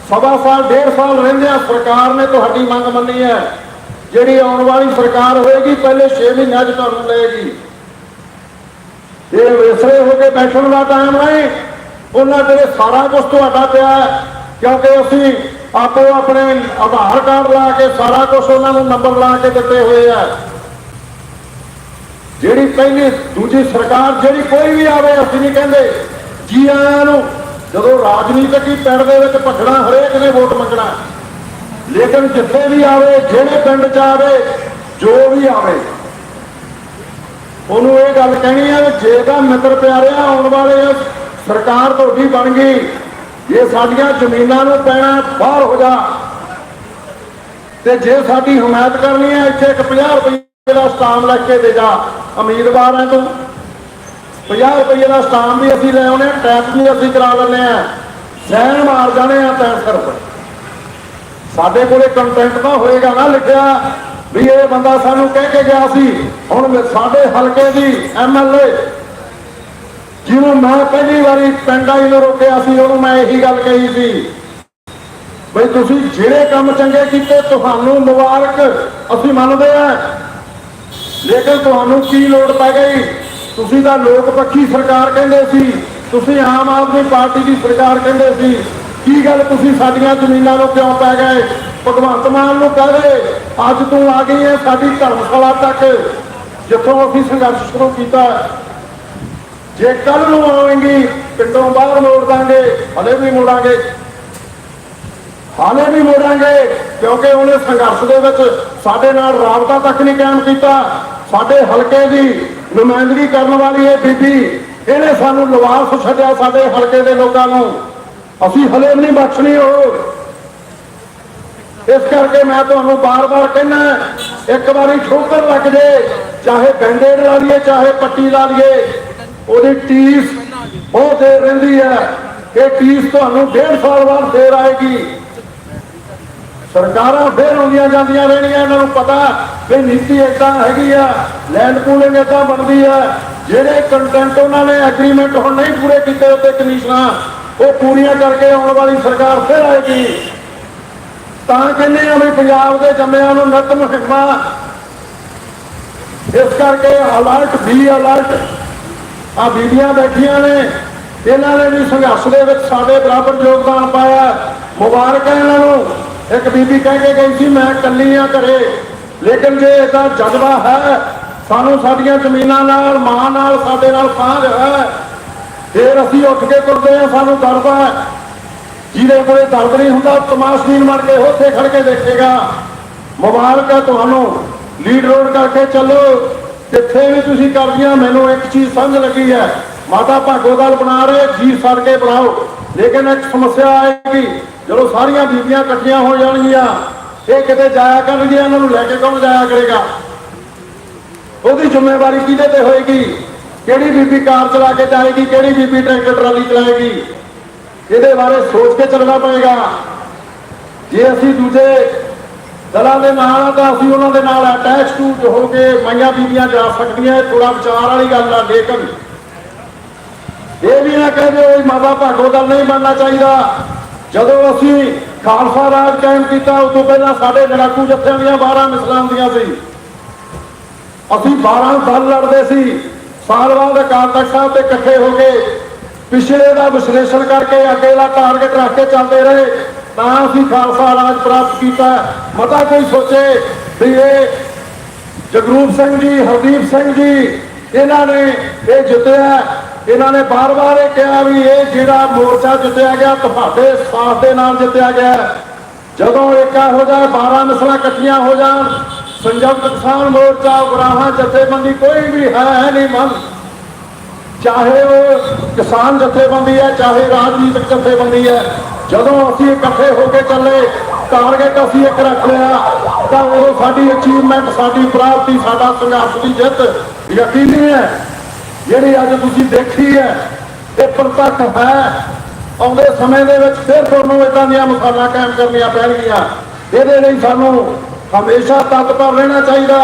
ਸਵਾ ਸਾਲ, ਡੇਢ ਸਾਲ ਰਹਿੰਦੇ ਆ ਸਰਕਾਰ ਨੇ ਤੁਹਾਡੀ ਮੰਗ ਮੰਨੀ ਹੈ ਜਿਹੜੀ ਆਉਣ ਵਾਲੀ ਸਰਕਾਰ ਹੋਏਗੀ, ਪਹਿਲੇ 6 ਮਹੀਨਿਆਂ 'ਚ ਤੁਹਾਨੂੰ ਲਏਗੀ ਇਹ ਵਿਸਰੇ ਹੋ ਕੇ ਬੈਠਣ ਦਾ ਟਾਈਮ ਨਹੀਂ, ਉਹਨਾਂ ਦੇ ਸਾਰਾ ਕੁਝ ਤੁਹਾਡਾ ਪਿਆ ਕਿਉਂਕਿ ਅਸੀਂ ਆਪੋ ਆਪਣੇ ਆਧਾਰ ਕਾਰਡ ਲਾ ਕੇ ਸਾਰਾ ਕੁਝ ਉਹਨਾਂ ਨੂੰ ਨੰਬਰ ਲਾ ਕੇ ਦਿੱਤੇ ਹੋਏ ਆ। ਜਿਹੜੀ ਪਹਿਲੀ, ਦੂਜੀ ਸਰਕਾਰ ਜਿਹੜੀ ਕੋਈ ਵੀ ਆਵੇ, ਅਸੀਂ ਨਹੀਂ ਕਹਿੰਦੇ। ਜੀ ਆਇਆਂ ਨੂੰ ਜਦੋਂ ਰਾਜਨੀਤਿਕ ਹੀ ਪਿੰਡ ਦੇ ਵਿੱਚ ਭੱਜਣਾ, ਹਰੇਕ ਨੇ ਵੋਟ ਮੰਗਣਾ। ਲੇਕਿਨ ਜਿੱਥੇ ਵੀ ਆਵੇ, ਜਿਹੜੇ ਪਿੰਡ ਚ ਆਵੇ, ਜੋ ਵੀ ਆਵੇ। ਉਹਨੂੰ ਇਹ ਗੱਲ ਕਹਿਣੀ ਹੈ ਵੀ ਜੇ ਤਾਂ ਮਿੱਤਰ ਪਿਆਰਿਆ ਆਉਣ ਵਾਲੇ ਸਰਕਾਰ ਤੁਹਾਡੀ ਬਣ ਗਈ। ਜੇ ਸਾਡੀਆਂ ਜ਼ਮੀਨਾਂ ਨੂੰ ਪੈਣਾ ਬਾਹਰ ਹੋ ਜਾ, ਤੇ ਜੇ ਸਾਡੀ ਹਮਾਇਤ ਕਰਨੀ ਹੈ ਇੱਥੇ ਇੱਕ 50 ਰੁਪਏ ਦਾ ਸਟਾਮ ਲੈ ਕੇ ਦੇ ਜਾ, ਉਮੀਦਵਾਰ ਹੈ ਤੂੰ। 50 ਰੁਪਏ ਦਾ ਸਟਾਮ ਵੀ ਅਸੀਂ ਲੈ ਆਉਣੇ ਟੈਕਸ ਵੀ ਅਸੀਂ ਕਰਾ ਲੈਂਦੇ ਆ। ਸਹਿਣ ਮਾਰ ਜਾਣੇ ਆ ਪੈਸੇ ਰੁਪਏ। ਸਾਡੇ ਕੋਲੇ ਕੰਟੈਂਟ ਤਾਂ ਹੋਏਗਾ, ਨਾ ਲਿਖਿਆ, ਵੀ ਇਹ ਬੰਦਾ ਸਾਨੂੰ ਕਹਿ ਕੇ ਗਿਆ ਸੀ, ਹੁਣ ਸਾਡੇ ਹਲਕੇ ਦੀ ਐਮਐਲਏ ਜਿਹਨੂੰ ਮੈਂ ਪਹਿਲੀ ਵਾਰੀ ਪਿੰਡ ਆਈ ਨੂੰ ਰੋਕਿਆ ਸੀ, ਉਹਨੂੰ ਮੈਂ ਇਹੀ ਗੱਲ ਕਹੀ ਸੀ, ਬਈ ਤੁਸੀਂ ਜਿਹੜੇ ਕੰਮ ਚੰਗੇ ਕੀਤੇ, ਤੁਹਾਨੂੰ ਮੁਬਾਰਕ, ਅਸੀਂ ਮੰਨਦੇ ਆ ਲੇਕਿਨ ਤੁਹਾਨੂੰ ਕੀ ਲੋੜ ਪੈ ਗਈ? ਤੁਸੀਂ ਤਾਂ ਲੋਕ ਪੱਖੀ ਸਰਕਾਰ ਕਹਿੰਦੇ ਸੀ, ਤੁਸੀਂ ਆਮ ਆਦਮੀ ਪਾਰਟੀ ਦੀ ਸਰਕਾਰ ਕਹਿੰਦੇ ਸੀ ਕੀ ਗੱਲ ਤੁਸੀਂ ਸਾਡੀਆਂ ਜ਼ਮੀਨਾਂ ਨੂੰ ਕਿਉਂ ਪੈ ਗਏ? ਭਗਵੰਤ ਮਾਨ ਨੂੰ ਕਹਿ ਕਹੇ ਅੱਜ ਤੂੰ ਆ ਗਈ ਹੈ ਸਾਡੀ ਧਰਮਸ਼ਾਲਾ ਤੱਕ। ਜਿੱਥੋਂ ਅਸੀਂ ਸੰਘਰਸ਼ ਸ਼ੁਰੂ ਕੀਤਾ ਜੇ ਕੱਲ ਨੂੰ ਆਵੇਂਗੀ ਪਿੰਡੋਂ ਬਾਹਰ ਮੋੜ ਦਾਂਗੇ, ਹਲੇ ਵੀ ਮੋੜਾਂਗੇ। ਹਾਲੇ ਵੀ ਮੋੜਾਂਗੇ, ਕਿਉਂਕਿ ਉਹਨੇ ਸੰਘਰਸ਼ ਦੇ ਵਿੱਚ ਸਾਡੇ ਨਾਲ ਰਾਬਤਾ ਤੱਕ ਨਹੀਂ ਕਾਇਮ ਕੀਤਾ। ਸਾਡੇ ਹਲਕੇ ਦੀ ਨੁਮਾਇੰਦਗੀ ਕਰਨ ਵਾਲੀ ਇਹ ਬੀਬੀ, ਇਹਨੇ ਸਾਨੂੰ ਲਵਾਸ ਛੱਡਿਆ ਸਾਡੇ ਹਲਕੇ ਦੇ ਲੋਕਾਂ ਨੂੰ। ਅਸੀਂ ਹਲੇ ਵੀ ਨਹੀਂ ਬਖਸ਼ਣੀ ਉਹ ਇਸ ਕਰਕੇ ਮੈਂ ਤੁਹਾਨੂੰ ਬਾਰ-ਬਾਰ ਕਹਿਣਾ ਇੱਕ ਵਾਰੀ ਠੋਕਰ ਲੱਗ ਜੇ ਚਾਹੇ ਬੈਂਡੇਡ ਲਾ ਲਈਏ, ਚਾਹੇ ਪੱਟੀ ਲਾ ਲਈਏ, ਉਹਦੀ ਟੀਸ ਬਹੁਤ ਦੇਰ ਰਹਿੰਦੀ ਹੈ। ਇਹ ਟੀਸ ਤੁਹਾਨੂੰ ਡੇਢ ਸਾਲ ਬਾਅਦ ਫੇਰ ਆਏਗੀ। ਸਰਕਾਰਾਂ ਫੇਰ ਆਉਂਦੀਆਂ ਜਾਂਦੀਆਂ ਰਹਿਣੀਆਂ, ਇਹਨਾਂ ਨੂੰ ਪਤਾ ਵੀ ਨੀਤੀ ਏਦਾਂ ਹੈਗੀ ਆ, ਲੈਂਡ ਪੂਲਿੰਗ ਏਦਾਂ ਬਣਦੀ ਆ। ਜਿਹੜੇ ਕੰਟੈਂਟ ਉਹਨਾਂ ਨੇ ਐਗਰੀਮੈਂਟ ਹੁਣ ਨਹੀਂ ਪੂਰੇ ਕੀਤੇ, ਉੱਤੇ ਕਮਿਸ਼ਨਾਂ ਉਹ ਪੂਰੀਆਂ ਕਰਕੇ ਆਉਣ ਵਾਲੀ ਸਰਕਾਰ ਫਿਰ ਆਏਗੀ। ਤਾਂ ਕਹਿੰਦੇ ਆ ਵੀ ਪੰਜਾਬ ਦੇ ਜੰਮਿਆਂ ਨੂੰ ਨਤ ਮੁਹਿੰਮਾ ਇਸ ਕਰਕੇ ਅਲਰਟ ਵੀ ਅਲਰਟ ਆ ਬੀਬੀਆਂ ਬੈਠੀਆਂ ਨੇ। ਇਹਨਾਂ ਨੇ ਵੀ ਸੰਘਰਸ਼ ਦੇ ਵਿੱਚ ਸਾਡੇ ਬਰਾਬਰ ਯੋਗਦਾਨ ਪਾਇਆ। ਮੁਬਾਰਕ ਹੈ ਇਹਨਾਂ ਨੂੰ। ਇੱਕ ਬੀਬੀ ਕਹਿ ਕੇ ਗਈ ਸੀ, ਮੈਂ ਇਕੱਲੀ ਆ ਘਰੇ। ਲੇਕਿਨ ਜੇ ਇਹਦਾ ਜਜ਼ਬਾ ਹੈ, ਸਾਨੂੰ ਸਾਡੀਆਂ ਜ਼ਮੀਨਾਂ ਨਾਲ, ਮਾਂ ਨਾਲ, ਸਾਡੇ ਨਾਲ ਸਾਂਝ ਹੈ ਫਿਰ ਅਸੀਂ ਉੱਠ ਕੇ ਤੁਰਦੇ ਆ ਸਾਨੂੰ ਦਰਦ ਹੈ। ਜਿਹਦੇ ਕੋਲੇ ਦਰਦ ਨਹੀਂ ਹੁੰਦਾ, ਉਹ ਤਮਾਸ਼ਬੀਨ ਬਣ ਕੇ ਉੱਥੇ ਖੜ ਕੇ ਦੇਖੇਗਾ। ਮੁਬਾਰਕ ਹੈ ਤੁਹਾਨੂੰ। ਲੀਡ ਰੋਡ ਕਰਕੇ ਚੱਲੋ। ਜਿੱਥੇ ਵੀ ਤੁਸੀਂ ਕਰਦੀਆਂ, ਮੈਨੂੰ ਇੱਕ ਚੀਜ਼ ਸਮਝ ਲੱਗੀ ਹੈ। ਮਾਤਾ ਭਾਗੋ ਦਲ ਬਣਾ ਰਹੇ ਜੀ ਸੜ ਕੇ ਬਣਾਓ ਲੇਕਿਨ ਇੱਕ ਸਮੱਸਿਆ ਆਏਗੀ ਜਦੋਂ ਸਾਰੀਆਂ ਬੀਬੀਆਂ ਇਕੱਠੀਆਂ ਹੋ ਜਾਣਗੀਆਂ, ਇਹ ਕਿਤੇ ਜਾਇਆ ਕਰਨਗੀਆਂ, ਇਹਨਾਂ ਨੂੰ ਲੈ ਕੇ ਕੌਣ ਜਾਇਆ ਕਰੇਗਾ? ਉਹਦੀ ਜ਼ਿੰਮੇਵਾਰੀ ਕਿਹਦੇ ਤੇ ਹੋਏਗੀ? ਕਿਹੜੀ ਬੀਬੀ ਕਾਰ ਚਲਾ ਕੇ ਜਾਏਗੀ, ਕਿਹੜੀ ਬੀਬੀ ਟਰੈਕਟਰ ਟਰਾਲੀ ਚਲਾਏਗੀ? ਇਹਦੇ ਬਾਰੇ ਸੋਚ ਕੇ ਚੱਲਣਾ ਪਏਗਾ। ਜੇ ਅਸੀਂ ਦੂਜੇ ਦਲਾਂ ਦੇ ਨਾਲ ਆ, ਤਾਂ ਅਸੀਂ ਉਹਨਾਂ ਦੇ ਨਾਲ ਅਟੈਚ ਟੂ ਹੋ ਕੇ ਮਾਈਆਂ ਬੀਬੀਆਂ ਜਾ ਸਕਦੀਆਂ। ਇਹ ਥੋੜਾ ਵਿਚਾਰ ਵਾਲੀ ਗੱਲ ਆ, ਲੇਕਿਨ ਇਹ ਵੀ ਨਾ ਕਹਿੰਦੇ ਦਿਓ ਮਾਤਾ ਭਾਗੋ ਦਲ ਨਹੀਂ ਬਣਨਾ ਚਾਹੀਦਾ। ਜਦੋਂ ਅਸੀਂ ਖਾਲਸਾ ਰਾਜ ਕਾਇਮ ਕੀਤਾ, ਉਸ ਤੋਂ ਪਹਿਲਾਂ ਸਾਡੇ ਲੜਾਕੂ ਜੱਥਿਆਂ ਦੀਆਂ 12 ਮਿਸਲਾਂ ਹੁੰਦੀਆਂ ਸੀ। ਅਸੀਂ 12 ਸਾਲ ਲੜਦੇ ਸੀ। ਸਾਲ ਬਾਅਦ ਅਕਾਲ ਸਾਹਿਬ ਤੇ ਇਕੱਠੇ ਹੋ ਕੇ ਪਿਛਲੇ ਦਾ ਵਿਸ਼ਲੇਸ਼ਣ ਕਰਕੇ ਅੱਗੇ ਦਾ ਟਾਰਗੇਟ ਰੱਖ ਕੇ ਚੱਲਦੇ ਰਹੇ। ਤਾਂ ਅਸੀਂ ਖਾਲਸਾ ਰਾਜ ਪ੍ਰਾਪਤ ਕੀਤਾ। ਮਤਾ ਕੋਈ ਸੋਚੇ ਵੀ ਇਹ ਜਗਰੂਪ ਸਿੰਘ ਜੀ, ਹਰਦੀਪ ਸਿੰਘ ਜੀ, ਇਹਨਾਂ ਨੇ ਇਹ ਜਿੱਤਿਆ। ਇਹਨਾਂ ਨੇ ਬਾਰ-ਬਾਰ ਇਹ ਕਿਹਾ ਵੀ ਇਹ ਜਿਹੜਾ ਮੋਰਚਾ ਜਿੱਤਿਆ ਗਿਆ, ਤੁਹਾਡੇ ਸਾਥ ਦੇ ਨਾਲ ਜਿੱਤਿਆ ਗਿਆ। ਜਦੋਂ ਏਕਾ ਹੋ ਜਾਏ 12 ਨਸਲਾਂ ਇਕੱਠੀਆਂ ਹੋ ਜਾਣ ਸੰਯੁਕਤ ਕਿਸਾਨ ਮੋਰਚਾ, ਉਗਰਾਹਾਂ ਜਥੇਬੰਦੀ ਕੋਈ ਵੀ ਹੈ ਨਹੀਂ ਮੰਨ ਚਾਹੇ ਉਹ ਕਿਸਾਨ ਜਥੇਬੰਦੀ ਹੈ, ਚਾਹੇ ਰਾਜਨੀਤਿਕ ਜਥੇਬੰਦੀ ਹੈ, ਜਦੋਂ ਅਸੀਂ ਇਕੱਠੇ ਹੋ ਕੇ ਚੱਲੇ ਟਾਰਗੇਟ ਅਸੀਂ ਇੱਕ ਰੱਖ ਲਿਆ, ਤਾਂ ਉਹ ਸਾਡੀ ਅਚੀਵਮੈਂਟ ਸਾਡੀ ਪ੍ਰਾਪਤੀ, ਸਾਡਾ ਸੰਘਰਸ਼ ਦੀ ਜਿੱਤ ਯਕੀਨੀ ਹੈ। ਜਿਹੜੀ ਅੱਜ ਤੁਸੀਂ ਦੇਖੀ ਹੈ, ਇਹ ਪ੍ਰਤੱਖ ਹੈ। ਆਉਂਦੇ ਸਮੇਂ ਦੇ ਵਿੱਚ ਫਿਰ ਤੁਹਾਨੂੰ ਇਦਾਂ ਦੀਆਂ ਮਿਸਾਲਾਂ ਕਾਇਮ ਕਰਨੀਆਂ ਪੈਣਗੀਆਂ। ਇਹਦੇ ਲਈ ਸਾਨੂੰ ਹਮੇਸ਼ਾ ਤਤਪਰ ਰਹਿਣਾ ਚਾਹੀਦਾ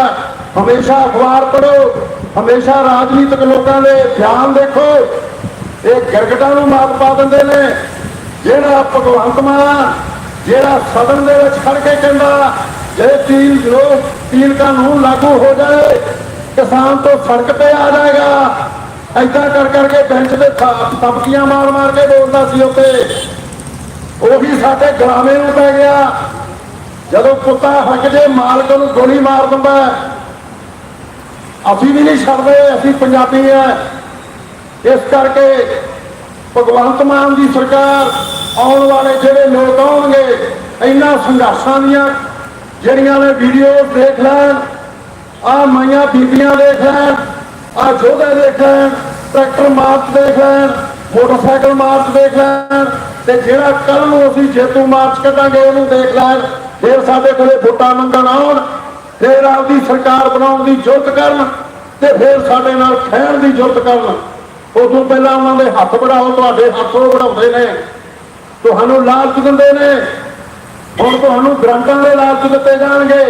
ਹਮੇਸ਼ਾ ਅਖਬਾਰ ਪੜ੍ਹੋ। ਹਮੇਸ਼ਾ ਰਾਜਨੀਤਿਕ ਲੋਕਾਂ ਦੇ ਧਿਆਨ ਦੇਖੋ। ਇਹ ਗਿਰਗਟਾਂ ਨੂੰ ਮਾਤ ਪਾ ਦਿੰਦੇ ਨੇ। ਜਿਹੜਾ ਭਗਵੰਤ ਮਾਨ ਜਿਹੜਾ ਸਦਨ ਦੇ ਵਿੱਚ ਖੜ ਕੇ ਕਹਿੰਦਾ, ਜੇ ਤੀਨ ਲੋਕ ਤੀਨ ਕਾਨੂੰਨ ਲਾਗੂ ਹੋ ਜਾਏ, ਕਿਸਾਨ ਤੋਂ ਸੜਕ ਤੇ ਆ ਜਾਏਗਾ। ਐਦਾਂ ਕਰ ਕਰਕੇ ਬੈਂਚ ਦੇ ਤਬਕੀਆਂ ਮਾਰ ਮਾਰ ਕੇ ਬੋਲਦਾ ਸੀ ਉੱਤੇ ਉਹੀ ਸਾਡੇ ਗਲਾਵੇਂ ਨੂੰ ਪੈ ਗਿਆ। ਜਦੋਂ ਕੁੱਤਾ ਹੱਕ ਜੇ ਮਾਲਕ ਨੂੰ ਗੋਲੀ ਮਾਰ ਦਿੰਦਾ ਅਸੀਂ ਵੀ ਨਹੀਂ ਛੱਡਦੇ, ਅਸੀਂ ਪੰਜਾਬੀ ਆ ਇਸ ਕਰਕੇ ਭਗਵੰਤ ਮਾਨ ਦੀ ਸਰਕਾਰ ਆਉਣ ਵਾਲੇ ਜਿਹੜੇ ਲੋਕ ਆਉਣਗੇ ਇਹਨਾਂ ਸੰਘਰਸ਼ਾਂ ਦੀਆਂ ਜਿਹੜੀਆਂ ਨੇ ਵੀਡੀਓ ਦੇਖ ਲੈਣ, ਆ ਮਾਈਆਂ ਬੀਬੀਆਂ ਦੇਖ ਲੈਣ, ਆ ਜੋਧੇ ਦੇਖ ਲੈਣ, ਟਰੈਕਟਰ ਮਾਰਚ ਦੇਖ ਲੈਣ, ਮੋਟਰਸਾਈਕਲ ਮਾਰਚ ਦੇਖ ਲੈਣ, ਤੇ ਜਿਹੜਾ ਕੱਲ ਨੂੰ ਅਸੀਂ ਜੇਤੂ ਮਾਰਚ ਕੱਢਾਂਗੇ ਉਹਨੂੰ ਦੇਖ ਲੈਣ। ਫਿਰ ਸਾਡੇ ਕੋਲੇ ਵੋਟਾਂ ਮੰਗਣ ਆਉਣ, ਫਿਰ ਆਪਦੀ ਸਰਕਾਰ ਬਣਾਉਣ ਦੀ ਜੁਰਤ ਕਰਨ ਤੇ ਫਿਰ ਸਾਡੇ ਨਾਲ ਖਹਿਣ ਦੀ ਜੁਰਤ ਕਰਨ। ਉਦੋਂ ਪਹਿਲਾਂ ਉਹਨਾਂ ਦੇ ਹੱਥ ਵਧਾਓ ਤੁਹਾਡੇ ਹੱਥੋਂ ਉਹ ਨੇ। ਤੁਹਾਨੂੰ ਲਾਲਚ ਦਿੰਦੇ ਨੇ। ਹੁਣ ਤੁਹਾਨੂੰ ਗ੍ਰਾਂਟਾਂ ਦੇ ਲਾਲਚ ਦਿੱਤੇ ਜਾਣਗੇ।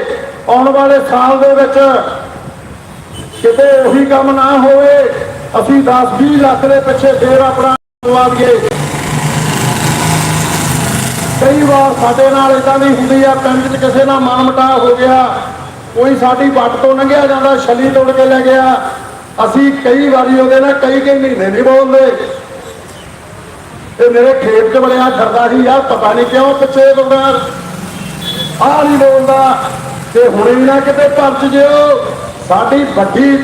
ਆਉਣ ਵਾਲੇ ਸਾਲ ਦੇ ਵਿੱਚ ਕਿਤੇ ਉਹੀ ਕੰਮ ਨਾ ਹੋਵੇ, ਅਸੀਂ 10-20 ਲੱਖ ਦੇ ਪਿੱਛੇ ਫੇਰ ਆਪਣਾ ਲਵਾ ਕਈ ਵਾਰ ਸਾਡੇ ਨਾਲ ਇਦਾਂ ਦੀ ਹੁੰਦੀ ਆ, ਪਿੰਡ 'ਚ ਕਿਸੇ ਨਾਲ ਮਨਮਟਾਅ ਹੋ ਗਿਆ, ਕੋਈ ਸਾਡੀ ਵੱਟ ਤੋਂ ਲੰਘਿਆ ਜਾਂਦਾ, ਛੱਲੀ ਤੋੜ ਕੇ ਲੈ ਗਿਆ, ਅਸੀਂ ਕਈ ਵਾਰੀ ਉਹਦੇ ਨਾਲ ਕਈ ਕਈ ਮਹੀਨੇ ਨਹੀਂ ਬੋਲਦੇ। ਇਹ ਮੇਰੇ ਖੇਤ 'ਚ ਬੜਿਆ ਫਿਰਦਾ ਸੀ, ਯਾਰ ਪਤਾ ਨਹੀਂ ਕਿਉਂ ਪਿੱਛੇ ਤੁਰਦਾ ਆ ਨਹੀਂ ਬੋਲਦਾ। ਤੇ ਹੁਣੇ ਵੀ ਨਾ ਕਿਤੇ ਪਰਚ ਜਿਓ, ਸਾਡੀ ਵੱਡੀ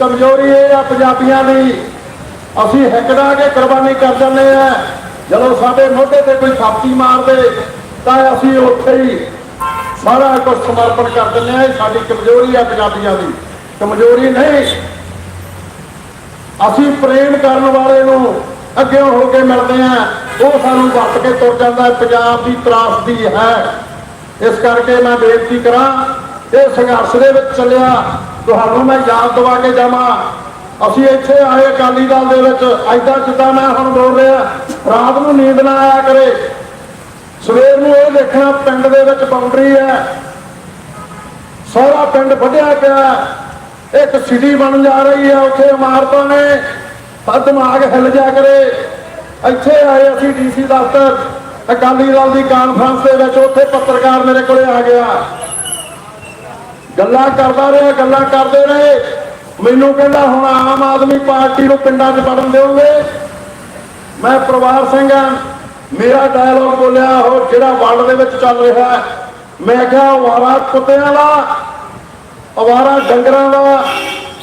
ਕਮਜ਼ੋਰੀ ਇਹ ਆ ਪੰਜਾਬੀਆਂ ਦੀ, ਅਸੀਂ ਹਿੱਕੜਾ ਕੇ ਕੁਰਬਾਨੀ ਕਰ ਜਾਂਦੇ ਆ। ਜਦੋਂ ਸਾਡੇ ਮੋਢੇ ਤੇ ਕੋਈ ਥਾਪੀ ਮਾਰਦੇ, ਤਾਂ ਅਸੀਂ ਉੱਥੇ ਹੀ ਸਾਰਾ ਕੁਝ ਸਮਰਪਣ ਕਰ ਦਿੰਦੇ ਆ ਇਹ ਸਾਡੀ ਕਮਜ਼ੋਰੀ ਆ ਪੰਜਾਬੀਆਂ ਦੀ। ਕਮਜ਼ੋਰੀ ਨਹੀਂ। ਅਸੀਂ ਪ੍ਰੇਮ ਕਰਨ ਵਾਲੇ ਨੂੰ ਅੱਗੇ ਹੋ ਕੇ ਮਿਲਦੇ ਆ ਉਹ ਸਾਨੂੰ ਵੱਟ ਕੇ ਤੁਰ ਜਾਂਦਾ ਪੰਜਾਬ ਦੀ ਤਰਾਸਦੀ ਹੈ। ਇਸ ਕਰਕੇ ਮੈਂ ਬੇਨਤੀ ਕਰਾਂ, ਇਹ ਸੰਘਰਸ਼ ਦੇ ਵਿੱਚ ਚੱਲਿਆ। ਤੁਹਾਨੂੰ ਮੈਂ ਯਾਦ ਦਵਾ ਕੇ ਜਾਵਾਂ। ਅਸੀਂ ਇੱਥੇ ਆਏ ਅਕਾਲੀ ਦਲ ਦੇ ਵਿੱਚ ਐਦਾਂ ਜਿੱਦਾਂ ਮੈਂ ਹੁਣ ਬੋਲ ਰਿਹਾ, ਰਾਤ ਨੂੰ ਨੀਂਦ ਨਾ ਆਇਆ ਕਰੇ। ਸਵੇਰ ਨੂੰ ਇਹ ਦੇਖਣਾ ਪਿੰਡ ਦੇ ਵਿੱਚ ਬਾਉਂਡਰੀ ਹੈ। ਸਾਰਾ ਪਿੰਡ ਵੱਢਿਆ ਪਿਆ ਇੱਕ ਸਿਟੀ ਬਣ ਜਾ ਰਹੀ ਹੈ, ਉੱਥੇ ਇਮਾਰਤਾਂ ਨੇ। ਤਾਂ ਦਿਮਾਗ ਹਿੱਲ ਜਾ ਕਰੇ। ਇੱਥੇ ਆਏ ਅਸੀਂ ਡੀਸੀ ਦਫ਼ਤਰ, ਅਕਾਲੀ ਦਲ ਦੀ ਕਾਨਫਰੰਸ ਦੇ ਵਿੱਚ, ਉੱਥੇ ਪੱਤਰਕਾਰ ਮੇਰੇ ਕੋਲੇ ਆ ਗਿਆ। ਗੱਲਾਂ ਕਰਦਾ ਰਿਹਾ, ਗੱਲਾਂ ਕਰਦੇ ਰਹੇ। ਮੈਨੂੰ ਕਹਿੰਦਾ ਹੁਣ ਆਮ ਆਦਮੀ ਪਾਰਟੀ ਨੂੰ ਪਿੰਡਾਂ 'ਚ ਵੜਨ ਦਿਓਗੇ? ਮੈਂ ਪ੍ਰਵਾਰ ਸਿੰਘ ਆ। ਮੇਰਾ ਡਾਇਲੌਗ ਬੋਲਿਆ, ਉਹ ਜਿਹੜਾ ਵਰਲਡ ਦੇ ਵਿੱਚ ਚੱਲ ਰਿਹਾ ਮੈਂ ਕਿਹਾ ਵਾਰਾ ਕੁੱਤਿਆਂ ਦਾ, ਅਵਾਰਾ ਡੰਗਰਾਂ ਦਾ